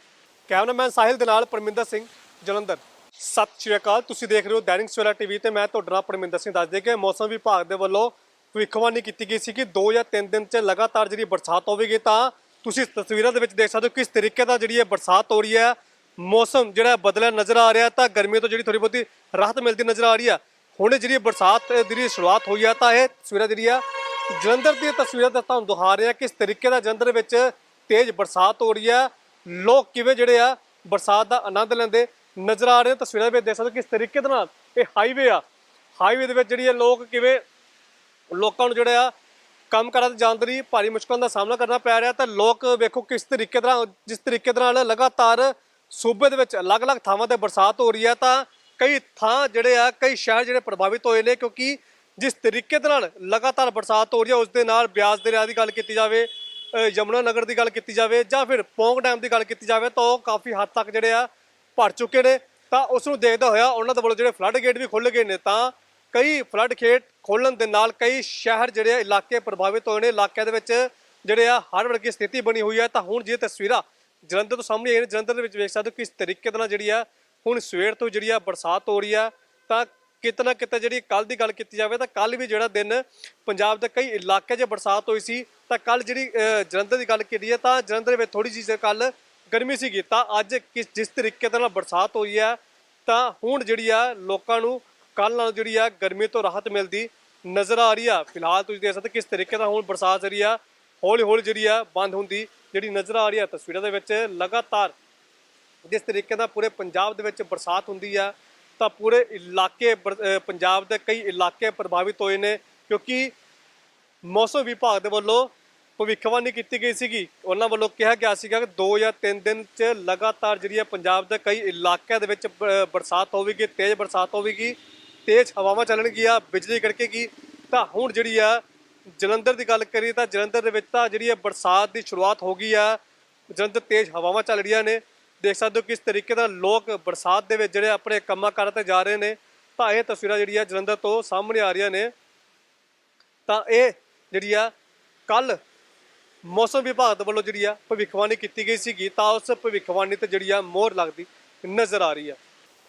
ਕੈਮਰਾਮੈਨ ਸਾਹਿਲ ਦੇ ਨਾਲ ਪਰਮਿੰਦਰ ਸਿੰਘ ਜਲੰਧਰ। ਸਤਿ ਸ਼੍ਰੀ ਅਕਾਲ, ਤੁਸੀਂ ਦੇਖ ਰਹੇ ਹੋ ਦੈਨਿਕ ਸਵੇਰਾ ਟੀਵੀ ਤੇ ਮੈਂ ਤੁਹਾਡਾ ਨਾਲ ਪਰਮਿੰਦਰ ਸਿੰਘ ਦੱਸ ਦੇ ਕਿ ਮੌਸਮ ਵਿਭਾਗ ਦੇ ਵੱਲੋਂ ਭਵਿੱਖਬਾਣੀ ਕੀਤੀ ਗਈ ਸੀ ਕਿ 2 ਜਾਂ 3 ਦਿਨ ਚ ਲਗਾਤਾਰ ਜਿਹੜੀ ਬਰਸਾਤ ਹੋਵੇਗੀ, ਤਾਂ ਤੁਸੀਂ ਤਸਵੀਰਾਂ ਦੇ ਵਿੱਚ ਦੇਖ ਸਕਦੇ ਹੋ ਕਿਸ ਤਰੀਕੇ ਦਾ ਜਿਹੜੀ ਇਹ ਬਰਸਾਤ ਹੋ ਰਹੀ ਹੈ। ਮੌਸਮ ਜਿਹੜਾ ਬਦਲਿਆ ਨਜ਼ਰ ਆ ਰਿਹਾ, ਤਾਂ ਗਰਮੀ ਤੋਂ ਜਿਹੜੀ ਥੋੜੀ ਬਹੁਤੀ ਰਾਹਤ ਮਿਲਦੀ ਨਜ਼ਰ ਆ ਰਹੀ ਆ। ਹੁਣ ਜਿਹੜੀ ਬਰਸਾਤ ਦੀ ਸ਼ੁਰੂਆਤ ਹੋਈ ਆ, ਤਾਂ ਇਹ ਤਸਵੀਰਾਂ ਜਿਹੜੀ ਆ ਜਲੰਧਰ ਦੀਆਂ ਤਸਵੀਰਾਂ ਤਾਂ ਤੁਹਾਨੂੰ ਦਿਖਾ ਰਿਹਾ ਕਿਸ ਤਰੀਕੇ ਦਾ ਜਲੰਧਰ ਵਿੱਚ ਤੇਜ਼ ਬਰਸਾਤ ਹੋ ਰਹੀ ਆ। ਲੋਕ ਕਿਵੇਂ ਜਿਹੜੇ ਆ ਬਰਸਾਤ ਦਾ ਆਨੰਦ ਲੈਂਦੇ ਨਜ਼ਰ ਆ ਰਹੇ ਤਸਵੀਰਾਂ ਵਿੱਚ ਦੇਖ ਸਕਦੇ ਹੋ ਕਿਸ ਤਰੀਕੇ ਦੇ ਨਾਲ ਇਹ ਹਾਈਵੇ ਆ। ਹਾਈਵੇ ਦੇ ਵਿੱਚ ਜਿਹੜੀ ਆ ਲੋਕ ਕਿਵੇਂ ਲੋਕਾਂ ਨੂੰ ਜਿਹੜਾ ਆ ਕੰਮ ਕਰਨ ਤੇ ਜਾਣ ਦੇ ਲਈ ਭਾਰੀ ਮੁਸ਼ਕਲਾਂ ਦਾ ਸਾਹਮਣਾ ਕਰਨਾ ਪੈ ਰਿਹਾ। ਤਾਂ ਲੋਕ ਵੇਖੋ ਕਿਸ ਤਰੀਕੇ ਨਾਲ, ਜਿਸ ਤਰੀਕੇ ਦੇ ਨਾਲ ਲਗਾਤਾਰ ਸੂਬੇ ਦੇ ਵਿੱਚ ਅਲੱਗ-ਅਲੱਗ ਥਾਵਾਂ ਤੇ ਬਰਸਾਤ ਹੋ ਰਹੀ ਹੈ ਤਾਂ ਕਈ ਥਾਂ ਜਿਹੜੇ ਆ, ਕਈ ਸ਼ਹਿਰ ਜਿਹੜੇ ਪ੍ਰਭਾਵਿਤ ਹੋਏ ਨੇ ਕਿਉਂਕਿ ਜਿਸ ਤਰੀਕੇ ਦੇ ਨਾਲ ਲਗਾਤਾਰ ਬਰਸਾਤ ਹੋ ਰਹੀ ਹੈ ਉਸ ਦੇ ਨਾਲ ਬਿਆਸ ਦਰਿਆ ਦੀ ਗੱਲ ਕੀਤੀ ਜਾਵੇ ਯਮੁਨਾ ਨਗਰ ਦੀ ਗੱਲ ਕੀਤੀ ਜਾਵੇ ਜਾਂ ਫਿਰ ਪੌਂਗ ਡੈਮ ਦੀ ਗੱਲ ਕੀਤੀ ਜਾਵੇ ਤਾਂ ਉਹ ਕਾਫੀ ਹੱਦ ਤੱਕ ਜਿਹੜੇ ਆ ਭਰ ਚੁੱਕੇ ਨੇ। ਤਾਂ ਉਸ ਨੂੰ ਦੇਖਦਾ ਹੋਇਆ ਉਹਨਾਂ ਦੇ ਵੱਲੋਂ ਜਿਹੜੇ ਫਲੱਡ ਗੇਟ ਵੀ ਖੁੱਲ੍ਹ ਗਏ ਨੇ, ਤਾਂ ਕਈ ਫਲੱਡ ਗੇਟ ਖੋਲਣ ਦੇ ਨਾਲ ਕਈ ਸ਼ਹਿਰ ਜਿਹੜੇ ਆ, ਇਲਾਕੇ ਪ੍ਰਭਾਵਿਤ ਹੋਏ ਨੇ। ਇਲਾਕਿਆਂ ਦੇ ਵਿੱਚ ਜਿਹੜੇ ਆ, ਹਰ ਵਰਗੀ ਸਥਿਤੀ ਬਣੀ ਹੋਈ ਹੈ। ਤਾਂ ਹੁਣ ਜੇ ਤਸਵੀਰਾਂ ਜਲੰਧਰ ਤੋਂ ਸਾਹਮਣੇ ਆਈਆਂ ਨੇ, ਜਲੰਧਰ ਦੇ ਵਿੱਚ ਵੇਖ ਸਕਦੇ ਹੋ ਕਿਸ ਤਰੀਕੇ ਦੇ ਨਾਲ ਜਿਹੜੀ ਆ ਹੁਣ ਸਵੇਰ ਤੋਂ ਜਿਹੜੀ ਆ ਬਰਸਾਤ ਹੋ ਰਹੀ ਆ, ਤਾਂ ਕਿਤੇ ਨਾ ਕਿਤੇ ਜਿਹੜੀ ਕੱਲ ਦੀ ਗੱਲ ਕੀਤੀ ਜਾਵੇ, ਤਾਂ ਕੱਲ ਵੀ ਜਿਹੜਾ ਦਿਨ ਪੰਜਾਬ ਦੇ ਕਈ ਇਲਾਕੇ 'ਚ ਬਰਸਾਤ ਹੋਈ ਸੀ, ਤਾਂ ਕੱਲ ਜਿਹੜੀ ਜਲੰਧਰ ਦੀ ਗੱਲ ਕੀਤੀ ਹੈ ਤਾਂ ਜਲੰਧਰ ਵਿੱਚ ਥੋੜੀ ਜਿਹੀ ਕੱਲ ਗਰਮੀ ਸੀਗੀ, ਤਾਂ ਅੱਜ ਕਿਸ, ਜਿਸ ਤਰੀਕੇ ਦੇ ਨਾਲ ਬਰਸਾਤ ਹੋਈ ਆ, ਤਾਂ ਹੁਣ ਜਿਹੜੀ ਆ ਲੋਕਾਂ ਨੂੰ ਕੱਲ ਨਾਲ ਜਿਹੜੀ ਆ ਗਰਮੀ ਤੋਂ ਰਾਹਤ ਮਿਲਦੀ ਨਜ਼ਰ ਆ ਰਹੀ ਆ। ਫਿਲਹਾਲ ਤੁਸੀਂ ਦੇਖ ਸਕਦੇ ਕਿਸ ਤਰੀਕੇ ਨਾਲ ਹੁਣ ਬਰਸਾਤ ਜਿਹੜੀ ਆ ਹੌਲੀ ਹੌਲੀ ਜਿਹੜੀ ਆ ਬੰਦ ਹੁੰਦੀ ਜਿਹੜੀ ਨਜ਼ਰ ਆ ਰਹੀ ਆ ਤਸਵੀਰਾਂ ਦੇ ਵਿੱਚ, ਲਗਾਤਾਰ ਜਿਸ ਤਰੀਕੇ ਨਾਲ ਪੂਰੇ ਪੰਜਾਬ ਦੇ ਵਿੱਚ ਬਰਸਾਤ ਹੁੰਦੀ ਆ, ਤਾਂ ਪੂਰੇ ਇਲਾਕੇ ਬਰ- ਪੰਜਾਬ ਦੇ ਕਈ ਇਲਾਕੇ ਪ੍ਰਭਾਵਿਤ ਹੋਏ ਨੇ, ਕਿਉਂਕਿ ਮੌਸਮ ਵਿਭਾਗ ਦੇ ਵੱਲੋਂ ਭਵਿੱਖਬਾਣੀ ਕੀਤੀ ਗਈ ਸੀਗੀ। ਉਹਨਾਂ ਵੱਲੋਂ ਕਿਹਾ ਗਿਆ ਸੀਗਾ ਕਿ 2 ਜਾਂ 3 ਦਿਨ ਚ ਲਗਾਤਾਰ ਜਿਹੜੀ ਹੈ ਪੰਜਾਬ ਦੇ ਕਈ ਇਲਾਕਿਆਂ ਦੇ ਵਿੱਚ ਬ- ਬਰਸਾਤ ਹੋਵੇਗੀ, ਤੇਜ਼ ਬਰਸਾਤ ਹੋਵੇਗੀ, ਤੇਜ਼ ਹਵਾਵਾਂ ਚੱਲਣਗੀਆਂ, ਬਿਜਲੀ ਕੜਕੇਗੀ ਤਾਂ ਹੁਣ ਜਿਹੜੀ ਆ, ਜਲੰਧਰ ਦੀ ਗੱਲ ਕਰੀਏ ਤਾਂ ਜਲੰਧਰ ਦੇ ਵਿੱਚ ਤਾਂ ਜਿਹੜੀ ਹੈ ਬਰਸਾਤ ਦੀ ਸ਼ੁਰੂਆਤ ਹੋ ਗਈ ਆ, ਜਲੰਧਰ ਤੇਜ਼ ਹਵਾਵਾਂ ਚੱਲ ਰਹੀਆਂ ਨੇ। ਦੇਖ ਸਕਦੇ ਹੋ ਕਿਸ ਤਰੀਕੇ ਨਾਲ ਲੋਕ ਬਰਸਾਤ ਦੇ ਵਿੱਚ ਜਿਹੜੇ ਆਪਣੇ ਕੰਮਾਂ ਕਾਰਾਂ ਤੇ ਜਾ ਰਹੇ ਨੇ। ਤਾਂ ਇਹ ਤਸਵੀਰਾਂ ਜਿਹੜੀਆਂ ਜਲੰਧਰ ਤੋਂ ਸਾਹਮਣੇ ਆ ਰਹੀਆਂ ਨੇ। ਤਾਂ ਇਹ ਜਿਹੜੀ ਆ ਕੱਲ ਮੌਸਮ ਵਿਭਾਗ ਦੇ ਵੱਲੋਂ ਜਿਹੜੀ ਆ ਭਵਿੱਖਬਾਣੀ ਕੀਤੀ ਗਈ ਸੀਗੀ। ਤਾਂ ਉਸ ਭਵਿੱਖਬਾਣੀ ਤੇ ਜਿਹੜੀ ਆ ਮੋਹਰ ਲੱਗਦੀ ਨਜ਼ਰ ਆ ਰਹੀ ਆ।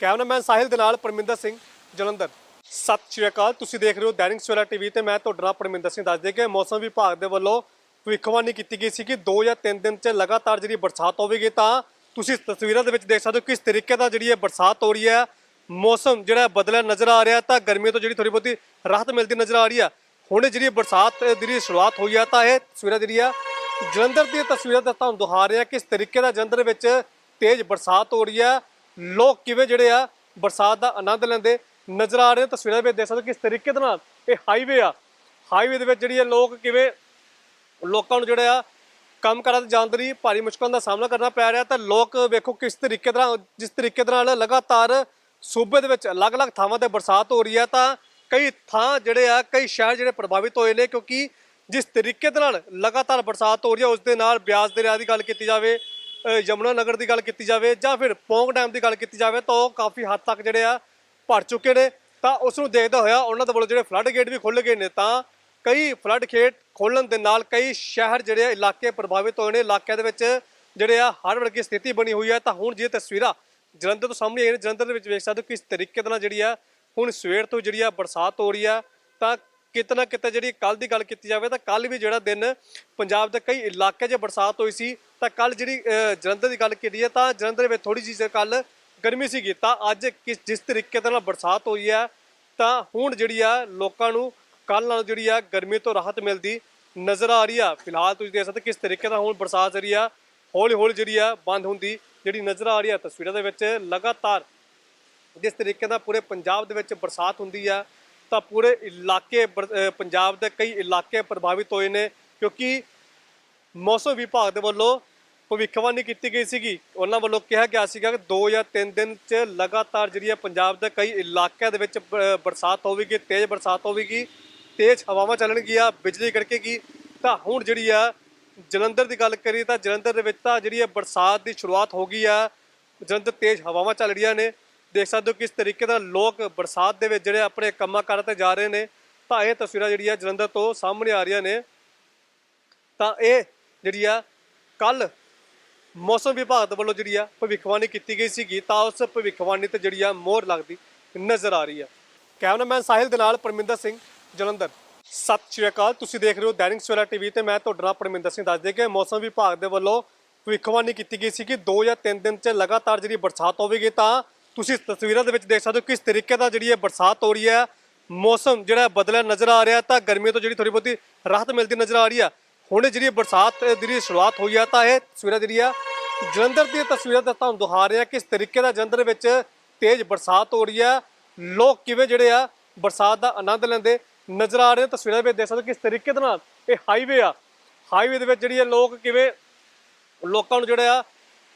ਕੈਮਰਾਮੈਨ ਸਾਹਿਲ ਦੇ ਨਾਲ ਪਰਮਿੰਦਰ ਸਿੰਘ, ਜਲੰਧਰ। ਸਤਿ ਸ਼੍ਰੀ ਅਕਾਲ। ਤੁਸੀਂ ਦੇਖ ਰਹੇ ਹੋ ਦੈਨਿਕ ਸਵੇਰਾ ਟੀਵੀ ਤੇ ਮੈਂ ਤੁਹਾਡਾ ਨਾਲ ਪਰਮਿੰਦਰ ਸਿੰਘ ਦੱਸ ਦੇ ਕਿ ਮੌਸਮ ਵਿਭਾਗ ਦੇ ਵੱਲੋਂ ਭਵਿੱਖਬਾਣੀ ਕੀਤੀ ਗਈ ਸੀ ਕਿ 2 ਜਾਂ 3 ਦਿਨ ਚ ਲਗਾਤਾਰ ਜਿਹੜੀ ਬਰਸਾਤ ਹੋਵੇਗੀ ਤਾਂ ਤੁਸੀਂ ਇਸ ਤਸਵੀਰਾਂ ਦੇ ਵਿੱਚ ਦੇਖ ਸਕਦੇ ਹੋ ਕਿਸ ਤਰੀਕੇ ਦਾ ਜਿਹੜੀ ਇਹ ਬਰਸਾਤ ਹੋ ਰਹੀ ਹੈ। ਮੌਸਮ ਜਿਹੜਾ ਬਦਲਿਆ ਨਜ਼ਰ ਆ ਰਿਹਾ ਤਾਂ ਗਰਮੀ ਤੋਂ ਜਿਹੜੀ ਥੋੜੀ ਬਹੁਤੀ ਰਾਹਤ ਮਿਲਦੀ ਨਜ਼ਰ ਆ ਰਹੀ ਆ ਹੁਣ ਜਿਹੜੀ ਬਰਸਾਤ ਦੀ ਸ਼ੁਰੂਆਤ ਹੋਈ ਆ ਤਾਂ ਇਹ ਤਸਵੀਰਾਂ ਜਿਹੜੀ ਆ ਜਲੰਧਰ ਦੀਆਂ ਤਸਵੀਰਾਂ ਤਾਂ ਤੁਹਾਨੂੰ ਦਿਖਾ ਰਿਹਾ ਕਿਸ ਤਰੀਕੇ ਦਾ ਜਲੰਧਰ ਵਿੱਚ ਤੇਜ਼ ਬਰਸਾਤ ਹੋ ਰਹੀ ਆ ਲੋਕ ਕਿਵੇਂ ਜਿਹੜੇ ਆ ਬਰਸਾਤ ਦਾ ਆਨੰਦ ਲੈਂਦੇ ਨਜ਼ਰ ਆ ਰਹੇ ਨੇ। ਤਸਵੀਰਾਂ ਵਿੱਚ ਦੇਖ ਸਕਦੇ ਹੋ ਕਿਸ ਤਰੀਕੇ ਦੇ ਨਾਲ ਇਹ ਹਾਈਵੇ ਆ। ਹਾਈਵੇ ਦੇ ਵਿੱਚ ਜਿਹੜੀ ਆ ਲੋਕ ਕਿਵੇਂ ਲੋਕਾਂ ਨੂੰ ਜਿਹੜਾ ਆ ਕੰਮ ਕਰਨ ਤੇ ਜਾਣ ਦੇ ਲਈ ਭਾਰੀ ਮੁਸ਼ਕਲਾਂ ਦਾ ਸਾਹਮਣਾ ਕਰਨਾ ਪੈ ਰਿਹਾ ਤਾਂ ਲੋਕ ਵੇਖੋ ਕਿਸ ਤਰੀਕੇ ਨਾਲ, ਜਿਸ ਤਰੀਕੇ ਦੇ ਨਾਲ ਲਗਾਤਾਰ ਸੂਬੇ ਦੇ ਵਿੱਚ ਅਲੱਗ-ਅਲੱਗ ਥਾਵਾਂ ਤੇ ਬਰਸਾਤ ਹੋ ਰਹੀ ਹੈ। ਤਾਂ ਕਈ ਥਾਂ ਜਿਹੜੇ ਆ, ਕਈ ਸ਼ਹਿਰ ਜਿਹੜੇ ਪ੍ਰਭਾਵਿਤ ਹੋਏ ਨੇ, ਕਿਉਂਕਿ ਜਿਸ ਤਰੀਕੇ ਦੇ ਨਾਲ ਲਗਾਤਾਰ ਬਰਸਾਤ ਹੋ ਰਹੀ ਹੈ, ਉਸ ਦੇ ਨਾਲ ਬਿਆਸ ਦਰਿਆ ਦੀ ਗੱਲ ਕੀਤੀ ਜਾਵੇ ਯਮੁਨਾ ਨਗਰ ਦੀ ਗੱਲ ਕੀਤੀ ਜਾਵੇ, ਜਾਂ ਫਿਰ ਪੌਂਗ ਡੈਮ ਦੀ ਗੱਲ ਕੀਤੀ ਜਾਵੇ, ਤਾਂ ਉਹ ਕਾਫੀ ਹੱਦ ਤੱਕ ਜਿਹੜੇ ਆ, ਭਰ ਚੁੱਕੇ ਨੇ। ਤਾਂ ਉਸ ਨੂੰ ਦੇਖਦਾ ਹੋਇਆ ਉਹਨਾਂ ਦੇ ਵੱਲੋਂ ਜਿਹੜੇ ਫਲੱਡ ਗੇਟ ਵੀ ਖੁੱਲ੍ਹ ਗਏ ਨੇ, ਤਾਂ ਕਈ ਫਲੱਡ ਗੇਟ ਖੋਲਣ ਦੇ ਨਾਲ ਕਈ ਸ਼ਹਿਰ ਜਿਹੜੇ ਆ, ਇਲਾਕੇ ਪ੍ਰਭਾਵਿਤ ਹੋਏ ਨੇ, ਇਲਾਕਿਆਂ ਦੇ ਵਿੱਚ ਜਿਹੜੇ ਆ ਹੜ੍ਹ ਵਰਗੀ ਸਥਿਤੀ ਬਣੀ ਹੋਈ ਹੈ। ਤਾਂ ਹੁਣ ਜੇ ਤਸਵੀਰਾਂ ਜਲੰਧਰ ਤੋਂ ਸਾਹਮਣੇ ਆਈਆਂ ਨੇ, ਜਲੰਧਰ ਦੇ ਵਿੱਚ ਵੇਖ ਸਕਦੇ ਹੋ ਕਿਸ ਤਰੀਕੇ ਦੇ ਨਾਲ ਜਿਹੜੀ ਆ, ਹੁਣ ਸਵੇਰ ਤੋਂ ਜਿਹੜੀ ਆ ਬਰਸਾਤ ਹੋ ਰਹੀ ਆ। ਤਾਂ ਕਿਤੇ ਨਾ ਕਿਤੇ ਜਿਹੜੀ ਕੱਲ ਦੀ ਗੱਲ ਕੀਤੀ ਜਾਵੇ, ਤਾਂ ਕੱਲ ਵੀ ਜਿਹੜਾ ਦਿਨ ਪੰਜਾਬ ਦੇ ਕਈ ਇਲਾਕੇ 'ਚ ਬਰਸਾਤ ਹੋਈ ਸੀ, ਤਾਂ ਕੱਲ ਜਿਹੜੀ ਜਲੰਧਰ ਦੀ ਗੱਲ ਕੀਤੀ ਹੈ ਤਾਂ ਜਲੰਧਰ ਵਿੱਚ ਥੋੜੀ ਜਿਹੀ ਕੱਲ ਗਰਮੀ ਸੀਗੀ। ਤਾਂ ਅੱਜ ਕਿਸ, ਜਿਸ ਤਰੀਕੇ ਦੇ ਨਾਲ ਬਰਸਾਤ ਹੋਈ ਹੈ ਤਾਂ ਹੁਣ ਜਿਹੜੀ ਆ, ਲੋਕਾਂ ਨੂੰ ਕੱਲ ਨਾਲ ਜਿਹੜੀ ਆ ਗਰਮੀ ਤੋਂ ਰਾਹਤ ਮਿਲਦੀ ਨਜ਼ਰ ਆ ਰਹੀ ਆ। ਫਿਲਹਾਲ ਤੁਸੀਂ ਦੇਖ ਸਕਦੇ ਕਿਸ ਤਰੀਕੇ ਦਾ ਹੁਣ ਬਰਸਾਤ ਜਿਹੜੀ ਆ ਹੌਲੀ ਹੌਲੀ ਜਿਹੜੀ ਆ ਬੰਦ ਹੁੰਦੀ ਜਿਹੜੀ ਨਜ਼ਰ ਆ ਰਹੀ ਆ ਤਸਵੀਰਾਂ ਦੇ ਵਿੱਚ ਲਗਾਤਾਰ। ਜਿਸ ਤਰੀਕੇ ਨਾਲ ਪੂਰੇ ਪੰਜਾਬ ਦੇ ਵਿੱਚ ਬਰਸਾਤ ਹੁੰਦੀ ਆ, ਤਾਂ ਪੂਰੇ ਇਲਾਕੇ ਬਰ- ਪੰਜਾਬ ਦੇ ਕਈ ਇਲਾਕੇ ਪ੍ਰਭਾਵਿਤ ਹੋਏ ਨੇ ਕਿਉਂਕਿ ਮੌਸਮ ਵਿਭਾਗ ਦੇ ਵੱਲੋਂ ਭਵਿੱਖਬਾਣੀ ਕੀਤੀ ਗਈ ਸੀਗੀ। ਉਹਨਾਂ ਵੱਲੋਂ ਕਿਹਾ ਗਿਆ ਸੀਗਾ ਕਿ 2 ਜਾਂ 3 ਦਿਨ ਚ ਲਗਾਤਾਰ ਜਿਹੜੀ ਹੈ ਪੰਜਾਬ ਦੇ ਕਈ ਇਲਾਕਿਆਂ ਦੇ ਵਿੱਚ ਬਰਸਾਤ ਹੋਵੇਗੀ, ਤੇਜ਼ ਬਰਸਾਤ ਹੋਵੇਗੀ। ਤੇਜ਼ ਹਵਾਵਾਂ ਚੱਲਣਗੀਆਂ ਬਿਜਲੀ ਕੜਕੇਗੀ ਤਾਂ ਹੁਣ ਜਿਹੜੀ ਆ, ਜਲੰਧਰ ਦੀ ਗੱਲ ਕਰੀਏ ਤਾਂ ਜਲੰਧਰ ਦੇ ਵਿੱਚ ਤਾਂ ਜਿਹੜੀ ਹੈ ਬਰਸਾਤ ਦੀ ਸ਼ੁਰੂਆਤ ਹੋ ਗਈ ਆ। ਜਲੰਧਰ ਤੇਜ਼ ਹਵਾਵਾਂ ਚੱਲ ਰਹੀਆਂ ਨੇ। ਦੇਖ ਸਕਦੇ ਹੋ ਕਿਸ ਤਰੀਕੇ ਨਾਲ ਲੋਕ ਬਰਸਾਤ ਦੇ ਵਿੱਚ ਜਿਹੜੇ ਆਪਣੇ ਕੰਮਾਂ ਕਾਰਾਂ ਤੇ ਜਾ ਰਹੇ ਨੇ। ਤਾਂ ਇਹ ਤਸਵੀਰਾਂ ਜਿਹੜੀਆਂ ਜਲੰਧਰ ਤੋਂ ਸਾਹਮਣੇ ਆ ਰਹੀਆਂ ਨੇ। ਤਾਂ ਇਹ ਜਿਹੜੀ ਆ ਕੱਲ ਮੌਸਮ ਵਿਭਾਗ ਦੇ ਵੱਲੋਂ ਜਿਹੜੀ ਆ ਭਵਿੱਖਬਾਣੀ ਕੀਤੀ ਗਈ ਸੀਗੀ। ਤਾਂ ਉਸ ਭਵਿੱਖਬਾਣੀ ਤੇ ਜਿਹੜੀ ਆ ਮੋਹਰ ਲੱਗਦੀ ਨਜ਼ਰ ਆ ਰਹੀ ਆ। ਕੈਮਰਾਮੈਨ ਸਾਹਿਲ ਦੇ ਨਾਲ ਪਰਮਿੰਦਰ ਸਿੰਘ। ਜਲੰਧਰ। ਸਤਿ ਸ਼੍ਰੀ ਅਕਾਲ, ਤੁਸੀਂ ਦੇਖ ਰਹੇ ਹੋ ਦੈਨਿਕ ਸਵੇਰਾ ਟੀਵੀ ਤੇ ਮੈਂ ਤੁਹਾਡਾ ਨਾਲ ਪਰਮਿੰਦਰ ਸਿੰਘ ਦੱਸ ਦੇ ਕਿ ਮੌਸਮ ਵਿਭਾਗ ਦੇ ਵੱਲੋਂ ਭਵਿੱਖਬਾਣੀ ਕੀਤੀ ਗਈ ਸੀ ਕਿ 2 ਜਾਂ 3 ਦਿਨ ਚ ਲਗਾਤਾਰ ਜਿਹੜੀ ਬਰਸਾਤ ਹੋਵੇਗੀ ਤਾਂ ਤੁਸੀਂ ਤਸਵੀਰਾਂ ਦੇ ਵਿੱਚ ਦੇਖ ਸਕਦੇ ਹੋ ਕਿਸ ਤਰੀਕੇ ਦਾ ਜਿਹੜੀ ਇਹ ਬਰਸਾਤ ਹੋ ਰਹੀ ਹੈ। ਮੌਸਮ ਜਿਹੜਾ ਬਦਲਿਆ ਨਜ਼ਰ ਆ ਰਿਹਾ ਤਾਂ ਗਰਮੀ ਤੋਂ ਜਿਹੜੀ ਥੋੜੀ ਬਹੁਤੀ ਰਾਹਤ ਮਿਲਦੀ ਨਜ਼ਰ ਆ ਰਹੀ ਆ ਹੁਣ ਜਿਹੜੀ ਬਰਸਾਤ ਦੀ ਜਿਹੜੀ ਸ਼ੁਰੂਆਤ ਹੋਈ ਆ ਤਾਂ ਇਹ ਤਸਵੀਰਾਂ ਜਿਹੜੀ ਆ ਜਲੰਧਰ ਦੀਆਂ ਤਸਵੀਰਾਂ ਤਾਂ ਤੁਹਾਨੂੰ ਦਿਖਾ ਰਿਹਾ ਕਿਸ ਤਰੀਕੇ ਦਾ ਜਲੰਧਰ ਵਿੱਚ ਤੇਜ਼ ਬਰਸਾਤ ਹੋ ਰਹੀ ਆ ਲੋਕ ਕਿਵੇਂ ਜਿਹੜੇ ਆ ਬਰਸਾਤ ਦਾ ਆਨੰਦ ਲੈਂਦੇ ਨਜ਼ਰ ਆ ਰਹੇ ਨੇ। ਤਸਵੀਰਾਂ ਵਿੱਚ ਦੇਖ ਸਕਦੇ ਹੋ ਕਿਸ ਤਰੀਕੇ ਦੇ ਨਾਲ ਇਹ ਹਾਈਵੇ ਆ ਹਾਈਵੇ ਦੇ ਵਿੱਚ ਜਿਹੜੀ ਆ ਲੋਕ ਕਿਵੇਂ ਲੋਕਾਂ ਨੂੰ ਜਿਹੜਾ ਆ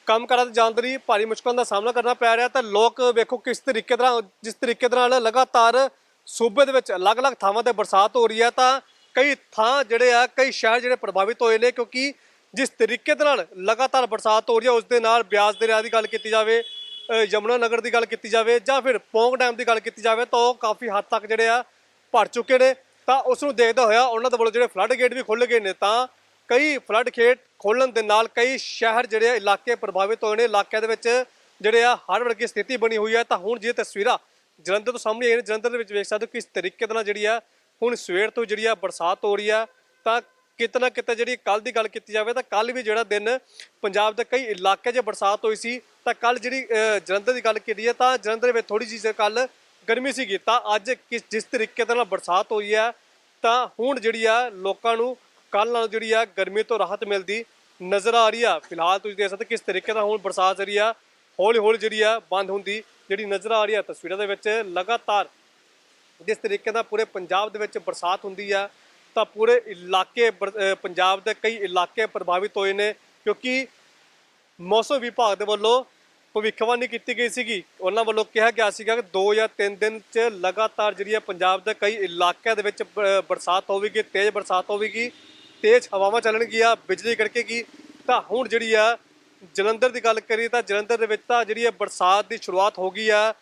ਕੰਮ ਕਰਨ ਤੇ ਜਾਣ ਦੇ ਲਈ ਭਾਰੀ ਮੁਸ਼ਕਲਾਂ ਦਾ ਸਾਹਮਣਾ ਕਰਨਾ ਪੈ ਰਿਹਾ ਤਾਂ ਲੋਕ ਵੇਖੋ ਕਿਸ ਤਰੀਕੇ ਦੇ ਨਾਲ, ਜਿਸ ਤਰੀਕੇ ਦੇ ਨਾਲ ਲਗਾਤਾਰ ਸੂਬੇ ਦੇ ਵਿੱਚ ਅਲੱਗ-ਅਲੱਗ ਥਾਵਾਂ ਤੇ ਬਰਸਾਤ ਹੋ ਰਹੀ ਹੈ ਤਾਂ ਕਈ ਥਾਂ ਜਿਹੜੇ ਆ, ਕਈ ਸ਼ਹਿਰ ਜਿਹੜੇ ਪ੍ਰਭਾਵਿਤ ਹੋਏ ਨੇ ਕਿਉਂਕਿ ਜਿਸ ਤਰੀਕੇ ਦੇ ਨਾਲ ਲਗਾਤਾਰ ਬਰਸਾਤ ਹੋ ਰਹੀ ਹੈ ਉਸ ਦੇ ਨਾਲ ਬਿਆਸ ਦਰਿਆ ਦੀ ਗੱਲ ਕੀਤੀ ਜਾਵੇ ਯਮੁਨਾ ਨਗਰ ਦੀ ਗੱਲ ਕੀਤੀ ਜਾਵੇ ਜਾਂ ਫਿਰ ਪੌਂਗ ਡੈਮ ਦੀ ਗੱਲ ਕੀਤੀ ਜਾਵੇ ਤਾਂ ਉਹ ਕਾਫੀ ਹੱਦ ਤੱਕ ਜਿਹੜੇ ਆ ਭਰ ਚੁੱਕੇ ਨੇ, ਤਾਂ ਉਸ ਨੂੰ ਦੇਖਦਾ ਹੋਇਆ ਉਹਨਾਂ ਦੇ ਵੱਲੋਂ ਜਿਹੜੇ ਫਲੱਡ ਗੇਟ ਵੀ ਖੋਲ੍ਹੇ ਗਏ ਨੇ, ਤਾਂ ਕਈ ਫਲੱਡ ਗੇਟ ਖੋਲਣ ਦੇ ਨਾਲ ਕਈ ਸ਼ਹਿਰ ਜਿਹੜੇ ਆ, ਇਲਾਕੇ ਪ੍ਰਭਾਵਿਤ ਹੋਏ ਨੇ, ਇਲਾਕਿਆਂ ਦੇ ਵਿੱਚ ਜਿਹੜੇ ਆ ਹੜ੍ਹ ਵਰਗੀ ਸਥਿਤੀ ਬਣੀ ਹੋਈ ਹੈ। ਤਾਂ ਹੁਣ ਜੇ ਤਸਵੀਰਾਂ ਜਲੰਧਰ ਤੋਂ ਸਾਹਮਣੇ ਆਈਆਂ ਨੇ, ਜਲੰਧਰ ਦੇ ਵਿੱਚ ਵੇਖ ਸਕਦੇ ਹੋ ਕਿਸ ਤਰੀਕੇ ਦੇ ਨਾਲ ਜਿਹੜੀ ਆ, ਹੁਣ ਸਵੇਰ ਤੋਂ ਜਿਹੜੀ ਆ ਬਰਸਾਤ ਹੋ ਰਹੀ ਆ, ਤਾਂ ਕਿਤੇ ਨਾ ਕਿਤੇ ਜਿਹੜੀ ਕੱਲ ਦੀ ਗੱਲ ਕੀਤੀ ਜਾਵੇ, ਤਾਂ ਕੱਲ ਵੀ ਜਿਹੜਾ ਦਿਨ ਪੰਜਾਬ ਦੇ ਕਈ ਇਲਾਕੇ 'ਚ ਬਰਸਾਤ ਹੋਈ ਸੀ, ਤਾਂ ਕੱਲ ਜਿਹੜੀ ਜਲੰਧਰ ਦੀ ਗੱਲ ਕੀਤੀ ਹੈ ਤਾਂ ਜਲੰਧਰ ਵਿੱਚ ਥੋੜੀ ਜਿਹੀ ਕੱਲ ਗਰਮੀ ਸੀਗੀ, ਤਾਂ ਅੱਜ ਕਿਸ, ਜਿਸ ਤਰੀਕੇ ਦੇ ਨਾਲ ਬਰਸਾਤ ਹੋਈ ਹੈ, ਤਾਂ ਹੁਣ ਜਿਹੜੀ ਆ ਲੋਕਾਂ ਨੂੰ ਕੱਲ ਨਾਲ ਜਿਹੜੀ ਆ ਗਰਮੀ ਤੋਂ ਰਾਹਤ ਮਿਲਦੀ ਨਜ਼ਰ ਆ ਰਹੀ ਆ। ਫਿਲਹਾਲ ਤੁਸੀਂ ਦੇਖ ਸਕਦੇ ਕਿਸ ਤਰੀਕੇ ਦਾ ਹੁਣ ਬਰਸਾਤ ਜਿਹੜੀ ਆ ਹੌਲੀ ਹੌਲੀ ਜਿਹੜੀ ਆ ਬੰਦ ਹੁੰਦੀ ਜਿਹੜੀ ਨਜ਼ਰ ਆ ਰਹੀ ਆ ਤਸਵੀਰਾਂ ਦੇ ਵਿੱਚ। ਲਗਾਤਾਰ ਜਿਸ ਤਰੀਕੇ ਨਾਲ ਪੂਰੇ ਪੰਜਾਬ ਦੇ ਵਿੱਚ ਬਰਸਾਤ ਹੁੰਦੀ ਆ, ਤਾਂ ਪੂਰੇ ਇਲਾਕੇ ਬਰ- ਪੰਜਾਬ ਦੇ ਕਈ ਇਲਾਕੇ ਪ੍ਰਭਾਵਿਤ ਹੋਏ ਨੇ, ਕਿਉਂਕਿ ਮੌਸਮ ਵਿਭਾਗ ਦੇ ਵੱਲੋਂ ਭਵਿੱਖਬਾਣੀ ਕੀਤੀ ਗਈ ਸੀਗੀ। ਉਹਨਾਂ ਵੱਲੋਂ ਕਿਹਾ ਗਿਆ ਸੀਗਾ ਕਿ 2 ਜਾਂ 3 ਦਿਨ ਚ ਲਗਾਤਾਰ ਜਿਹੜੀ ਹੈ ਪੰਜਾਬ ਦੇ ਕਈ ਇਲਾਕਿਆਂ ਦੇ ਵਿੱਚ ਬਰਸਾਤ ਹੋਵੇਗੀ, ਤੇਜ਼ ਬਰਸਾਤ ਹੋਵੇਗੀ, ਤੇਜ਼ ਹਵਾਵਾਂ ਚੱਲਣਗੀਆਂ, ਬਿਜਲੀ ਕੜਕੇਗੀ। ਤਾਂ ਹੁਣ ਜਿਹੜੀ ਆ, ਜਲੰਧਰ ਦੀ ਗੱਲ ਕਰੀਏ ਤਾਂ ਜਲੰਧਰ ਦੇ ਵਿੱਚ ਤਾਂ ਜਿਹੜੀ ਹੈ ਬਰਸਾਤ ਦੀ ਸ਼ੁਰੂਆਤ ਹੋ ਗਈ ਆ।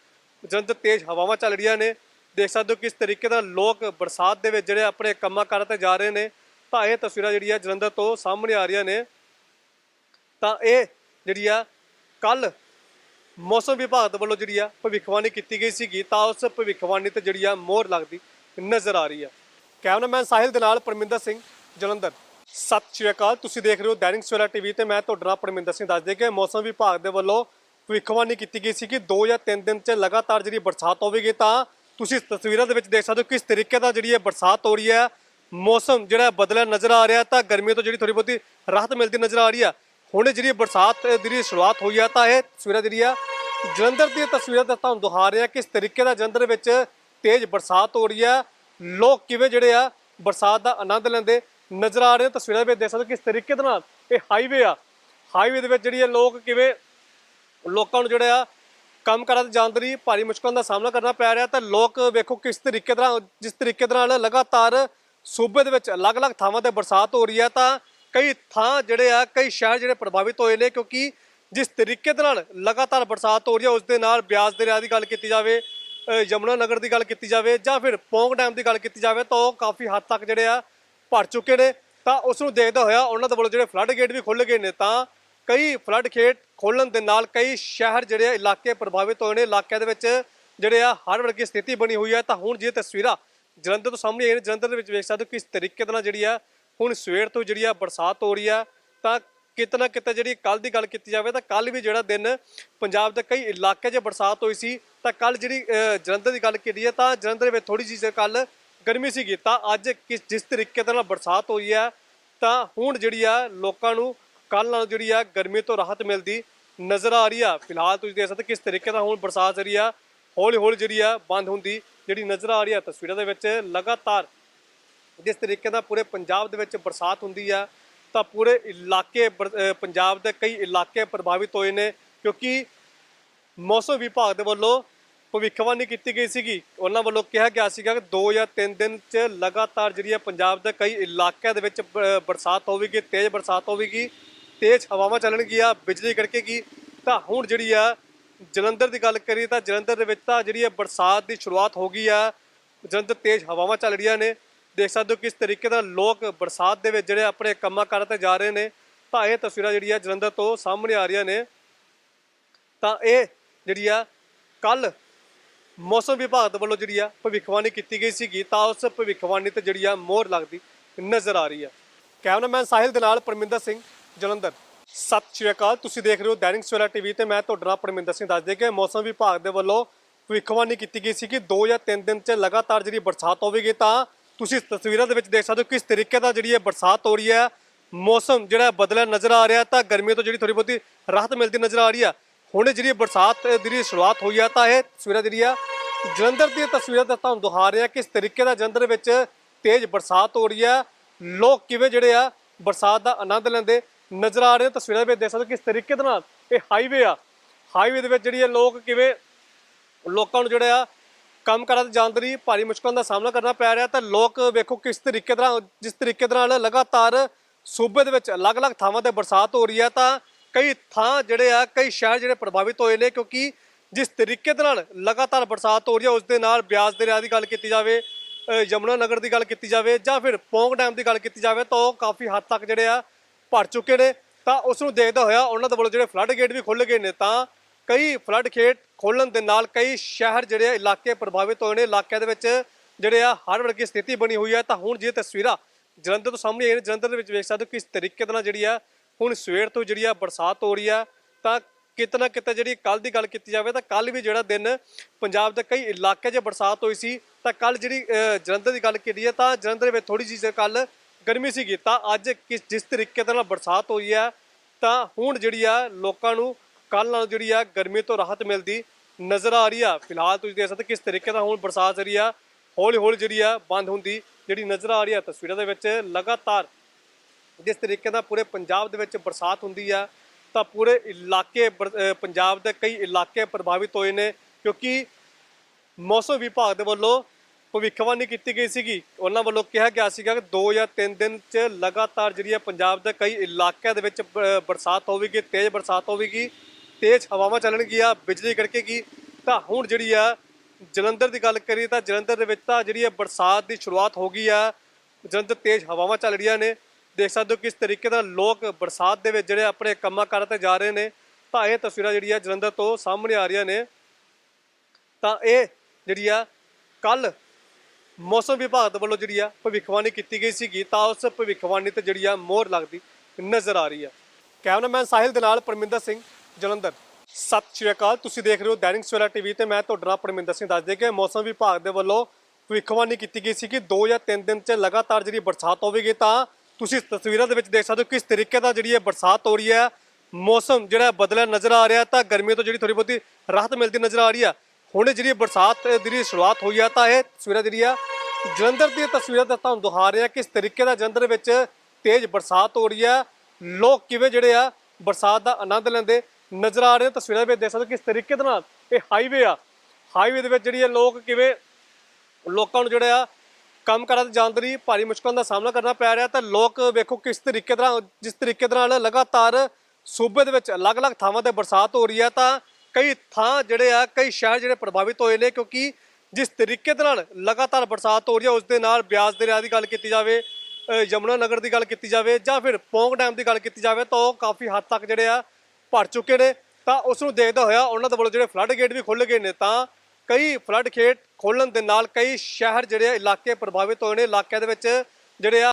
ਜਲੰਧਰ ਤੇਜ਼ ਹਵਾਵਾਂ ਚੱਲ ਰਹੀਆਂ ਨੇ। ਦੇਖ ਸਕਦੇ ਹੋ ਕਿਸ ਤਰੀਕੇ ਨਾਲ ਲੋਕ ਬਰਸਾਤ ਦੇ ਵਿੱਚ ਜਿਹੜੇ ਆਪਣੇ ਕੰਮਾਂ ਕਾਰਾਂ ਤੇ ਜਾ ਰਹੇ ਨੇ। ਤਾਂ ਇਹ ਤਸਵੀਰਾਂ ਜਿਹੜੀਆਂ ਜਲੰਧਰ ਤੋਂ ਸਾਹਮਣੇ ਆ ਰਹੀਆਂ ਨੇ। ਤਾਂ ਇਹ ਜਿਹੜੀ ਆ ਕੱਲ ਮੌਸਮ ਵਿਭਾਗ ਦੇ ਵੱਲੋਂ ਜਿਹੜੀ ਆ ਭਵਿੱਖਬਾਣੀ ਕੀਤੀ ਗਈ ਸੀਗੀ, ਤਾਂ ਉਸ ਭਵਿੱਖਬਾਣੀ ਤੇ ਜਿਹੜੀ ਆ ਮੋਹਰ ਲੱਗਦੀ ਨਜ਼ਰ ਆ ਰਹੀ ਆ। ਕੈਮਰਾਮੈਨ ਸਾਹਿਲ ਦੇ ਨਾਲ ਪਰਮਿੰਦਰ ਸਿੰਘ ਜਲੰਧਰ। ਸਤਿ ਸ਼੍ਰੀ ਅਕਾਲ, ਤੁਸੀਂ ਦੇਖ ਰਹੇ ਹੋ ਦੈਨਿਕ ਸਵੇਰਾ ਟੀਵੀ ਤੇ ਮੈਂ ਤੁਹਾਡਾ ਨਾਲ ਪਰਮਿੰਦਰ ਸਿੰਘ ਦੱਸ ਦੇ ਕਿ ਮੌਸਮ ਵਿਭਾਗ ਦੇ ਵੱਲੋਂ ਭਵਿੱਖਬਾਣੀ ਕੀਤੀ ਗਈ ਸੀ ਕਿ 2 ਜਾਂ 3 ਦਿਨ ਚ ਲਗਾਤਾਰ ਜਿਹੜੀ ਬਰਸਾਤ ਹੋਵੇਗੀ, ਤਾਂ ਤੁਸੀਂ ਇਸ ਤਸਵੀਰਾਂ ਦੇ ਵਿੱਚ ਦੇਖ ਸਕਦੇ ਹੋ ਕਿਸ ਤਰੀਕੇ ਦਾ ਜਿਹੜੀ ਇਹ ਬਰਸਾਤ ਹੋ ਰਹੀ ਹੈ ਮੌਸਮ ਜਿਹੜਾ ਬਦਲਿਆ ਨਜ਼ਰ ਆ ਰਿਹਾ, ਤਾਂ ਗਰਮੀ ਤੋਂ ਜਿਹੜੀ ਥੋੜੀ ਬਹੁਤੀ ਰਾਹਤ ਮਿਲਦੀ ਨਜ਼ਰ ਆ ਰਹੀ ਆ। ਹੁਣ ਜਿਹੜੀ ਬਰਸਾਤ ਦੀ ਜਿਹੜੀ ਸ਼ੁਰੂਆਤ ਹੋਈ ਆ, ਤਾਂ ਇਹ ਤਸਵੀਰਾਂ ਜਿਹੜੀ ਆ ਜਲੰਧਰ ਦੀਆਂ ਤਸਵੀਰਾਂ ਤਾਂ ਤੁਹਾਨੂੰ ਦਿਖਾ ਰਹੇ ਰਿਹਾ ਕਿਸ ਤਰੀਕੇ ਦਾ ਜਲੰਧਰ ਵਿੱਚ ਤੇਜ਼ ਬਰਸਾਤ ਹੋ ਰਹੀ ਆ ਲੋਕ ਕਿਵੇਂ ਜਿਹੜੇ ਆ ਬਰਸਾਤ ਦਾ ਆਨੰਦ ਲੈਂਦੇ ਨਜ਼ਰ ਆ ਰਹੇ ਨੇ ਤਸਵੀਰਾਂ ਵਿੱਚ ਦੇਖ ਸਕਦੇ ਹੋ ਕਿਸ ਤਰੀਕੇ ਦੇ ਨਾਲ ਇਹ ਹਾਈਵੇ ਆ। ਹਾਈਵੇ ਦੇ ਵਿੱਚ ਜਿਹੜੀ ਆ ਲੋਕ ਕਿਵੇਂ ਲੋਕਾਂ ਨੂੰ ਜਿਹੜਾ ਆ ਕੰਮ ਕਰਨ ਤੇ ਜਾਣ ਦੇ ਲਈ ਭਾਰੀ ਮੁਸ਼ਕਲਾਂ ਦਾ ਸਾਹਮਣਾ ਕਰਨਾ ਪੈ ਰਿਹਾ। ਤਾਂ ਲੋਕ ਵੇਖੋ ਕਿਸ ਤਰੀਕੇ ਦੇ ਨਾਲ, ਜਿਸ ਤਰੀਕੇ ਦੇ ਨਾਲ ਲਗਾਤਾਰ ਸੂਬੇ ਦੇ ਵਿੱਚ ਅਲੱਗ-ਅਲੱਗ ਥਾਵਾਂ ਤੇ ਬਰਸਾਤ ਹੋ ਰਹੀ ਹੈ। ਤਾਂ ਕਈ ਥਾਂ ਜਿਹੜੇ ਆ, ਕਈ ਸ਼ਹਿਰ ਜਿਹੜੇ ਪ੍ਰਭਾਵਿਤ ਹੋਏ ਨੇ ਕਿਉਂਕਿ ਜਿਸ ਤਰੀਕੇ ਦੇ ਨਾਲ ਲਗਾਤਾਰ ਬਰਸਾਤ ਹੋ ਰਹੀ ਹੈ, ਉਸ ਦੇ ਨਾਲ ਬਿਆਸ ਦਰਿਆ ਦੀ ਗੱਲ ਕੀਤੀ ਜਾਵੇ ਯਮੁਨਾ ਨਗਰ ਦੀ ਗੱਲ ਕੀਤੀ ਜਾਵੇ ਜਾਂ ਫਿਰ ਪੌਂਗ ਡੈਮ ਦੀ ਗੱਲ ਕੀਤੀ ਜਾਵੇ ਤਾਂ ਉਹ ਕਾਫੀ ਹੱਦ ਤੱਕ ਜਿਹੜੇ ਆ ਭਰ ਚੁੱਕੇ ਨੇ। ਤਾਂ ਉਸ ਨੂੰ ਦੇਖਦਾ ਹੋਇਆ ਉਹਨਾਂ ਦੇ ਵੱਲੋਂ ਜਿਹੜੇ ਫਲੱਡ ਗੇਟ ਵੀ ਖੁੱਲ੍ਹ ਗਏ ਨੇ, ਤਾਂ ਕਈ ਫਲੱਡ ਗੇਟ ਖੋਲਣ ਦੇ ਨਾਲ ਕਈ ਸ਼ਹਿਰ ਜਿਹੜੇ ਆ ਇਲਾਕੇ ਪ੍ਰਭਾਵਿਤ ਹੋਏ ਨੇ। ਇਲਾਕਿਆਂ ਦੇ ਵਿੱਚ ਜਿਹੜੇ ਆ ਹਰ ਵਰਗੀ ਸਥਿਤੀ ਬਣੀ ਹੋਈ ਹੈ। ਤਾਂ ਹੁਣ ਜੇ ਤਸਵੀਰਾਂ ਜਲੰਧਰ ਤੋਂ ਸਾਹਮਣੇ ਆਈਆਂ ਨੇ, ਜਲੰਧਰ ਦੇ ਵਿੱਚ ਵੇਖ ਸਕਦੇ ਹੋ ਕਿਸ ਤਰੀਕੇ ਦੇ ਨਾਲ ਜਿਹੜੀ ਆ ਹੁਣ ਸਵੇਰ ਤੋਂ ਜਿਹੜੀ ਆ ਬਰਸਾਤ ਹੋ ਰਹੀ ਆ, ਤਾਂ ਕਿਤੇ ਨਾ ਕਿਤੇ ਜਿਹੜੀ ਕੱਲ ਦੀ ਗੱਲ ਕੀਤੀ ਜਾਵੇ ਤਾਂ ਕੱਲ ਵੀ ਜਿਹੜਾ ਦਿਨ ਪੰਜਾਬ ਦੇ ਕਈ ਇਲਾਕੇ 'ਚ ਬਰਸਾਤ ਹੋਈ ਸੀ, ਤਾਂ ਕੱਲ ਜਿਹੜੀ ਜਲੰਧਰ ਦੀ ਗੱਲ ਕੀਤੀ ਹੈ ਤਾਂ ਜਲੰਧਰ ਵਿੱਚ ਥੋੜੀ ਜਿਹੀ ਕੱਲ ਗਰਮੀ ਸੀਗੀ, ਤਾਂ ਅੱਜ ਕਿਸ, ਜਿਸ ਤਰੀਕੇ ਦੇ ਨਾਲ ਬਰਸਾਤ ਹੋਈ ਹੈ, ਤਾਂ ਹੁਣ ਜਿਹੜੀ ਆ ਲੋਕਾਂ ਨੂੰ ਕੱਲ ਨਾਲ ਜਿਹੜੀ ਆ ਗਰਮੀ ਤੋਂ ਰਾਹਤ ਮਿਲਦੀ ਨਜ਼ਰ ਆ ਰਹੀ ਆ। ਫਿਲਹਾਲ ਤੁਸੀਂ ਦੇਖ ਸਕਦੇ ਕਿਸ ਤਰੀਕੇ ਦਾ ਹੁਣ ਬਰਸਾਤ ਜਿਹੜੀ ਆ ਹੌਲੀ ਹੌਲੀ ਜਿਹੜੀ ਆ ਬੰਦ ਹੁੰਦੀ ਜਿਹੜੀ ਨਜ਼ਰ ਆ ਰਹੀ ਆ ਤਸਵੀਰਾਂ ਦੇ ਵਿੱਚ। ਲਗਾਤਾਰ ਜਿਸ ਤਰੀਕੇ ਨਾਲ ਪੂਰੇ ਪੰਜਾਬ ਦੇ ਵਿੱਚ ਬਰਸਾਤ ਹੁੰਦੀ ਆ ਤਾਂ ਪੂਰੇ ਇਲਾਕੇ ਬਰ- ਪੰਜਾਬ ਦੇ ਕਈ ਇਲਾਕੇ ਪ੍ਰਭਾਵਿਤ ਹੋਏ ਨੇ, ਕਿਉਂਕਿ ਮੌਸਮ ਵਿਭਾਗ ਦੇ ਵੱਲੋਂ ਭਵਿੱਖਬਾਣੀ ਕੀਤੀ ਗਈ ਸੀਗੀ। ਉਹਨਾਂ ਵੱਲੋਂ ਕਿਹਾ ਗਿਆ ਸੀਗਾ ਕਿ 2 ਜਾਂ 3 ਦਿਨ ਚ ਲਗਾਤਾਰ ਜਿਹੜੀ ਹੈ ਪੰਜਾਬ ਦੇ ਕਈ ਇਲਾਕਿਆਂ ਦੇ ਵਿੱਚ ਬ- ਬਰਸਾਤ ਹੋਵੇਗੀ, ਤੇਜ਼ ਬਰਸਾਤ ਹੋਵੇਗੀ, ਤੇਜ਼ ਹਵਾਵਾਂ ਚੱਲਣਗੀਆਂ, ਬਿਜਲੀ ਕੜਕੇਗੀ। ਤਾਂ ਹੁਣ ਜਿਹੜੀ ਆ, ਜਲੰਧਰ ਦੀ ਗੱਲ ਕਰੀਏ ਤਾਂ ਜਲੰਧਰ ਦੇ ਵਿੱਚ ਤਾਂ ਜਿਹੜੀ ਹੈ ਬਰਸਾਤ ਦੀ ਸ਼ੁਰੂਆਤ ਹੋ ਗਈ ਆ। ਜਲੰਧਰ ਤੇਜ਼ ਹਵਾਵਾਂ ਚੱਲ ਰਹੀਆਂ ਨੇ। ਦੇਖ ਸਕਦੇ ਹੋ ਕਿਸ ਤਰੀਕੇ ਨਾਲ ਲੋਕ ਬਰਸਾਤ ਦੇ ਵਿੱਚ ਜਿਹੜੇ ਆਪਣੇ ਕੰਮਾਂ ਕਾਰਾਂ ਤੇ ਜਾ ਰਹੇ ਨੇ। ਤਾਂ ਇਹ ਤਸਵੀਰਾਂ ਜਿਹੜੀਆਂ ਜਲੰਧਰ ਤੋਂ ਸਾਹਮਣੇ ਆ ਰਹੀਆਂ ਨੇ। ਤਾਂ ਇਹ ਜਿਹੜੀ ਆ ਕੱਲ ਮੌਸਮ ਵਿਭਾਗ ਦੇ ਵੱਲੋਂ ਜਿਹੜੀ ਆ ਭਵਿੱਖਬਾਣੀ ਕੀਤੀ ਗਈ ਸੀਗੀ। ਤਾਂ ਉਸ ਭਵਿੱਖਬਾਣੀ ਤੇ ਜਿਹੜੀ ਆ ਮੋਹਰ ਲੱਗਦੀ ਨਜ਼ਰ ਆ ਰਹੀ ਆ। ਕੈਮਰਾਮੈਨ ਸਾਹਿਲ ਦੇ ਨਾਲ ਪਰਮਿੰਦਰ ਸਿੰਘ, ਜਲੰਧਰ। ਸਤਿ ਸ਼੍ਰੀ ਅਕਾਲ। ਤੁਸੀਂ ਦੇਖ ਰਹੇ ਹੋ ਦੈਨਿਕ ਸਵੇਰਾ ਟੀਵੀ ਤੇ ਮੈਂ ਤੁਹਾਡਾ ਨਾਲ ਪਰਮਿੰਦਰ ਸਿੰਘ ਦੱਸ ਦੇ ਕਿ ਮੌਸਮ ਵਿਭਾਗ ਦੇ ਵੱਲੋਂ ਭਵਿੱਖਬਾਣੀ ਕੀਤੀ ਗਈ ਸੀ ਕਿ 2 ਜਾਂ 3 ਦਿਨ ਚ ਲਗਾਤਾਰ ਜਿਹੜੀ ਬਰਸਾਤ ਹੋਵੇਗੀ ਤਾਂ ਤੁਸੀਂ ਇਸ ਤਸਵੀਰਾਂ ਦੇ ਵਿੱਚ ਦੇਖ ਸਕਦੇ ਹੋ ਕਿਸ ਤਰੀਕੇ ਦਾ ਜਿਹੜੀ ਇਹ ਬਰਸਾਤ ਹੋ ਰਹੀ ਹੈ। ਮੌਸਮ ਜਿਹੜਾ ਬਦਲਿਆ ਨਜ਼ਰ ਆ ਰਿਹਾ ਤਾਂ ਗਰਮੀ ਤੋਂ ਜਿਹੜੀ ਥੋੜੀ ਬਹੁਤੀ ਰਾਹਤ ਮਿਲਦੀ ਨਜ਼ਰ ਆ ਰਹੀ ਆ ਹੁਣ ਜਿਹੜੀ ਬਰਸਾਤ ਦੀ ਜਿਹੜੀ ਸ਼ੁਰੂਆਤ ਹੋਈ ਆ ਤਾਂ ਇਹ ਤਸਵੀਰਾਂ ਜਿਹੜੀ ਆ ਜਲੰਧਰ ਦੀਆਂ ਤਸਵੀਰਾਂ ਦਾ ਤੁਹਾਨੂੰ ਦਿਖਾ ਰਿਹਾ ਕਿਸ ਤਰੀਕੇ ਦਾ ਜਲੰਧਰ ਵਿੱਚ ਤੇਜ਼ ਬਰਸਾਤ ਹੋ ਰਹੀ ਆ ਲੋਕ ਕਿਵੇਂ ਜਿਹੜੇ ਆ ਬਰਸਾਤ ਦਾ ਆਨੰਦ ਲੈਂਦੇ ਨਜ਼ਰ ਆ ਰਹੇ ਨੇ। ਤਸਵੀਰਾਂ ਵਿੱਚ ਦੇਖ ਸਕਦੇ ਹੋ ਕਿਸ ਤਰੀਕੇ ਦੇ ਨਾਲ ਇਹ ਹਾਈਵੇ ਆ। ਹਾਈਵੇ ਦੇ ਵਿੱਚ ਜਿਹੜੀ ਆ ਲੋਕ ਕਿਵੇਂ ਲੋਕਾਂ ਨੂੰ ਜਿਹੜੇ ਆ ਕੰਮ ਕਰਨ ਤੇ ਜਾਣ ਦੇ ਲਈ ਭਾਰੀ ਮੁਸ਼ਕਲਾਂ ਦਾ ਸਾਹਮਣਾ ਕਰਨਾ ਪੈ ਰਿਹਾ ਤਾਂ ਲੋਕ ਵੇਖੋ ਕਿਸ ਤਰੀਕੇ ਦੇ ਨਾਲ ਜਿਸ ਤਰੀਕੇ ਦੇ ਨਾਲ ਲਗਾਤਾਰ ਸੂਬੇ ਦੇ ਵਿੱਚ ਅਲੱਗ-ਅਲੱਗ ਥਾਵਾਂ ਤੇ ਬਰਸਾਤ ਹੋ ਰਹੀ ਹੈ, ਤਾਂ ਕਈ ਥਾਂ ਜਿਹੜੇ ਆ, ਕਈ ਸ਼ਹਿਰ ਜਿਹੜੇ ਪ੍ਰਭਾਵਿਤ ਹੋਏ ਨੇ, ਕਿਉਂਕਿ ਜਿਸ ਤਰੀਕੇ ਦੇ ਨਾਲ ਲਗਾਤਾਰ ਬਰਸਾਤ ਹੋ ਰਹੀ ਹੈ, ਉਸ ਦੇ ਨਾਲ ਬਿਆਸ ਦਰਿਆ ਦੀ ਗੱਲ ਕੀਤੀ ਜਾਵੇ ਯਮੁਨਾ ਨਗਰ ਦੀ ਗੱਲ ਕੀਤੀ ਜਾਵੇ, ਜਾਂ ਫਿਰ ਪੌਂਗ ਡੈਮ ਦੀ ਗੱਲ ਕੀਤੀ ਜਾਵੇ, ਤਾਂ ਉਹ ਕਾਫੀ ਹੱਦ ਤੱਕ ਜਿਹੜੇ ਆ, ਭਰ ਚੁੱਕੇ ਨੇ। ਤਾਂ ਉਸ ਨੂੰ ਦੇਖਦਾ ਹੋਇਆ ਉਹਨਾਂ ਦੇ ਵੱਲੋਂ ਜਿਹੜੇ ਫਲੱਡ ਗੇਟ ਵੀ ਖੁੱਲ੍ਹ ਗਏ ਨੇ, ਤਾਂ ਕਈ ਫਲੱਡ ਗੇਟ ਖੋਲਣ ਦੇ ਨਾਲ ਕਈ ਸ਼ਹਿਰ ਜਿਹੜੇ ਆ, ਇਲਾਕੇ ਪ੍ਰਭਾਵਿਤ ਹੋਏ ਨੇ। ਇਲਾਕਿਆਂ ਦੇ ਵਿੱਚ ਜਿਹੜੇ ਆ, ਹੜ੍ਹ ਵਰਗੀ ਸਥਿਤੀ ਬਣੀ ਹੋਈ ਹੈ। ਤਾਂ ਹੁਣ ਜੇ ਤਸਵੀਰਾਂ ਜਲੰਧਰ ਤੋਂ ਸਾਹਮਣੇ ਆਈਆਂ ਨੇ। ਜਲੰਧਰ ਦੇ ਵਿੱਚ ਵੇਖ ਸਕਦੇ ਹੋ ਕਿਸ ਤਰੀਕੇ ਦੇ ਨਾਲ ਜਿਹੜੀ ਆ, ਹੁਣ ਸਵੇਰ ਤੋਂ ਜਿਹੜੀ ਆ ਬਰਸਾਤ ਹੋ ਰਹੀ ਆ। ਤਾਂ ਕਿਤੇ ਨਾ ਕਿਤੇ ਜਿਹੜੀ ਕੱਲ ਦੀ ਗੱਲ ਕੀਤੀ ਜਾਵੇ ਤਾਂ ਕੱਲ ਵੀ ਜਿਹੜਾ ਦਿਨ ਪੰਜਾਬ ਦੇ ਕਈ ਇਲਾਕੇ 'ਚ ਬਰਸਾਤ ਹੋਈ ਸੀ। ਤਾਂ ਕੱਲ ਜਿਹੜੀ ਜਲੰਧਰ ਦੀ ਗੱਲ ਕੀਤੀ ਹੈ ਤਾਂ ਜਲੰਧਰ ਵਿੱਚ ਥੋੜੀ ਜਿਹੀ ਕੱਲ ਗਰਮੀ ਸੀਗੀ। ਤਾਂ ਅੱਜ ਕਿਸ, ਜਿਸ ਤਰੀਕੇ ਦੇ ਨਾਲ ਬਰਸਾਤ ਹੋਈ ਹੈ ਤਾਂ ਹੁਣ ਜਿਹੜੀ ਆ ਲੋਕਾਂ ਨੂੰ ਕੱਲ ਨਾਲ ਜਿਹੜੀ ਆ ਗਰਮੀ ਤੋਂ ਰਾਹਤ ਮਿਲਦੀ ਨਜ਼ਰ ਆ ਰਹੀ ਆ। ਫਿਲਹਾਲ ਤੁਸੀਂ ਦੇਖ ਸਕਦੇ ਕਿਸ ਤਰੀਕੇ ਦਾ ਹੁਣ ਬਰਸਾਤ ਜਿਹੜੀ ਆ ਹੌਲੀ ਹੌਲੀ ਜਿਹੜੀ ਆ ਬੰਦ ਹੁੰਦੀ ਜਿਹੜੀ ਨਜ਼ਰ ਆ ਰਹੀ ਆ ਤਸਵੀਰਾਂ ਦੇ ਵਿੱਚ। ਲਗਾਤਾਰ ਜਿਸ ਤਰੀਕੇ ਨਾਲ ਪੂਰੇ ਪੰਜਾਬ ਦੇ ਵਿੱਚ ਬਰਸਾਤ ਹੁੰਦੀ ਆ, ਤਾਂ ਪੂਰੇ ਇਲਾਕੇ ਬਰ- ਪੰਜਾਬ ਦੇ ਕਈ ਇਲਾਕੇ ਪ੍ਰਭਾਵਿਤ ਹੋਏ ਨੇ ਕਿਉਂਕਿ ਮੌਸਮ ਵਿਭਾਗ ਦੇ ਵੱਲੋਂ ਭਵਿੱਖਬਾਣੀ ਕੀਤੀ ਗਈ ਸੀਗੀ। ਉਹਨਾਂ ਵੱਲੋਂ ਕਿਹਾ ਗਿਆ ਸੀਗਾ ਕਿ 2 ਜਾਂ 3 ਦਿਨ ਚ ਲਗਾਤਾਰ ਜਿਹੜੀ ਹੈ ਪੰਜਾਬ ਦੇ ਕਈ ਇਲਾਕਿਆਂ ਦੇ ਵਿੱਚ ਬਰਸਾਤ ਹੋਵੇਗੀ, ਤੇਜ਼ ਬਰਸਾਤ ਹੋਵੇਗੀ। ਤੇਜ਼ ਹਵਾਵਾਂ ਚੱਲਣਗੀਆਂ ਬਿਜਲੀ ਕੜਕੇਗੀ ਤਾਂ ਹੁਣ ਜਿਹੜੀ ਆ, ਜਲੰਧਰ ਦੀ ਗੱਲ ਕਰੀਏ ਤਾਂ ਜਲੰਧਰ ਦੇ ਵਿੱਚ ਤਾਂ ਜਿਹੜੀ ਹੈ ਬਰਸਾਤ ਦੀ ਸ਼ੁਰੂਆਤ ਹੋ ਗਈ ਆ। ਜਲੰਧਰ ਤੇਜ਼ ਹਵਾਵਾਂ ਚੱਲ ਰਹੀਆਂ ਨੇ। ਦੇਖ ਸਕਦੇ ਹੋ ਕਿਸ ਤਰੀਕੇ ਨਾਲ ਲੋਕ ਬਰਸਾਤ ਦੇ ਵਿੱਚ ਜਿਹੜੇ ਆਪਣੇ ਕੰਮਾਂ ਕਾਰਾਂ ਤੇ ਜਾ ਰਹੇ ਨੇ। ਤਾਂ ਇਹ ਤਸਵੀਰਾਂ ਜਿਹੜੀਆਂ ਜਲੰਧਰ ਤੋਂ ਸਾਹਮਣੇ ਆ ਰਹੀਆਂ ਨੇ। ਤਾਂ ਇਹ ਜਿਹੜੀ ਆ ਕੱਲ ਮੌਸਮ ਵਿਭਾਗ ਦੇ ਵੱਲੋਂ ਜਿਹੜੀ ਆ ਭਵਿੱਖਬਾਣੀ ਕੀਤੀ ਗਈ ਸੀਗੀ। ਤਾਂ ਉਸ ਭਵਿੱਖਬਾਣੀ ਤੇ ਜਿਹੜੀ ਆ ਮੋਹਰ ਲੱਗਦੀ ਨਜ਼ਰ ਆ ਰਹੀ ਆ। ਕੈਮਰਾਮੈਨ ਸਾਹਿਲ ਦੇ ਨਾਲ ਪਰਮਿੰਦਰ ਸਿੰਘ। ਜਲੰਧਰ। ਸਤਿ ਸ਼੍ਰੀ ਅਕਾਲ, ਤੁਸੀਂ ਦੇਖ ਰਹੇ ਹੋ ਦੈਨਿਕ ਸਵੇਰਾ ਟੀਵੀ ਤੇ ਮੈਂ ਤੁਹਾਡਾ ਨਾਲ ਪਰਮਿੰਦਰ ਸਿੰਘ ਦੱਸ ਦੇ ਕਿ ਮੌਸਮ ਵਿਭਾਗ ਦੇ ਵੱਲੋਂ ਭਵਿੱਖਬਾਣੀ ਕੀਤੀ ਗਈ ਸੀ ਕਿ 2 ਜਾਂ 3 ਦਿਨ ਚ ਲਗਾਤਾਰ ਜਿਹੜੀ ਬਰਸਾਤ ਹੋਵੇਗੀ ਤਾਂ ਤੁਸੀਂ ਤਸਵੀਰਾਂ ਦੇ ਵਿੱਚ ਦੇਖ ਸਕਦੇ ਹੋ ਕਿਸ ਤਰੀਕੇ ਦਾ ਜਿਹੜੀ ਇਹ ਬਰਸਾਤ ਹੋ ਰਹੀ ਹੈ। ਮੌਸਮ ਜਿਹੜਾ ਬਦਲਿਆ ਨਜ਼ਰ ਆ ਰਿਹਾ ਤਾਂ ਗਰਮੀ ਤੋਂ ਜਿਹੜੀ ਥੋੜੀ ਬਹੁਤੀ ਰਾਹਤ ਮਿਲਦੀ ਨਜ਼ਰ ਆ ਰਹੀ ਹੈ। ਹੁਣ ਜਿਹੜੀ ਬਰਸਾਤ ਦੀ ਸ਼ੁਰੂਆਤ ਹੋਈ ਆ ਤਾਂ ਇਹ ਤਸਵੀਰਾਂ ਜਿਹੜੀ ਆ ਜਲੰਧਰ ਦੀਆਂ ਤਸਵੀਰਾਂ ਦਾ ਤੁਹਾਨੂੰ ਦਿਖਾ ਰਿਹਾ ਕਿਸ ਤਰੀਕੇ ਦਾ ਜਲੰਧਰ ਵਿੱਚ ਤੇਜ਼ ਬਰਸਾਤ ਹੋ ਰਹੀ ਆ ਲੋਕ ਕਿਵੇਂ ਜਿਹੜੇ ਆ ਬਰਸਾਤ ਦਾ ਆਨੰਦ ਲੈਂਦੇ ਨਜ਼ਰ ਆ ਰਹੇ ਨੇ ਤਸਵੀਰਾਂ ਵਿੱਚ ਦੇਖ ਸਕਦੇ ਹੋ ਕਿਸ ਤਰੀਕੇ ਦੇ ਨਾਲ ਇਹ ਹਾਈਵੇ ਆ। ਹਾਈਵੇ ਦੇ ਵਿੱਚ ਜਿਹੜੀ ਆ ਲੋਕ ਕਿਵੇਂ ਲੋਕਾਂ ਨੂੰ ਜਿਹੜੇ ਆ ਕੰਮ ਕਰਨ ਤੇ ਜਾਣ ਦੇ ਲਈ ਭਾਰੀ ਮੁਸ਼ਕਲਾਂ ਦਾ ਸਾਹਮਣਾ ਕਰਨਾ ਪੈ ਰਿਹਾ ਤਾਂ ਲੋਕ ਵੇਖੋ ਕਿਸ ਤਰੀਕੇ ਦੇ ਨਾਲ, ਜਿਸ ਤਰੀਕੇ ਦੇ ਨਾਲ ਲਗਾਤਾਰ ਸੂਬੇ ਦੇ ਵਿੱਚ ਅਲੱਗ-ਅਲੱਗ ਥਾਵਾਂ ਤੇ ਬਰਸਾਤ ਹੋ ਰਹੀ ਹੈ ਤਾਂ ਕਈ ਥਾਂ ਜਿਹੜੇ ਆ, ਕਈ ਸ਼ਹਿਰ ਜਿਹੜੇ ਪ੍ਰਭਾਵਿਤ ਹੋਏ ਨੇ ਕਿਉਂਕਿ ਜਿਸ ਤਰੀਕੇ ਦੇ ਨਾਲ ਲਗਾਤਾਰ ਬਰਸਾਤ ਹੋ ਰਹੀ ਹੈ, ਉਸ ਦੇ ਨਾਲ ਬਿਆਸ ਦਰਿਆ ਦੀ ਗੱਲ ਕੀਤੀ ਜਾਵੇ ਯਮੁਨਾ ਨਗਰ ਦੀ ਗੱਲ ਕੀਤੀ ਜਾਵੇ ਜਾਂ ਫਿਰ ਪੌਂਗ ਡੈਮ ਦੀ ਗੱਲ ਕੀਤੀ ਜਾਵੇ ਤਾਂ ਉਹ ਕਾਫੀ ਹੱਦ ਤੱਕ ਜਿਹੜੇ ਆ ਭਰ ਚੁੱਕੇ ਨੇ, ਤਾਂ ਉਸ ਨੂੰ ਦੇਖਦਾ ਹੋਇਆ ਉਹਨਾਂ ਦੇ ਵੱਲੋਂ ਜਿਹੜੇ ਫਲੱਡ ਗੇਟ ਵੀ ਖੁੱਲ੍ਹ ਗਏ ਨੇ, ਤਾਂ ਕਈ ਫਲੱਡ ਗੇਟ ਖੋਲਣ ਦੇ ਨਾਲ ਕਈ ਸ਼ਹਿਰ ਜਿਹੜੇ ਆ, ਇਲਾਕੇ ਪ੍ਰਭਾਵਿਤ ਹੋਏ ਨੇ, ਇਲਾਕਿਆਂ ਦੇ ਵਿੱਚ ਜਿਹੜੇ ਆ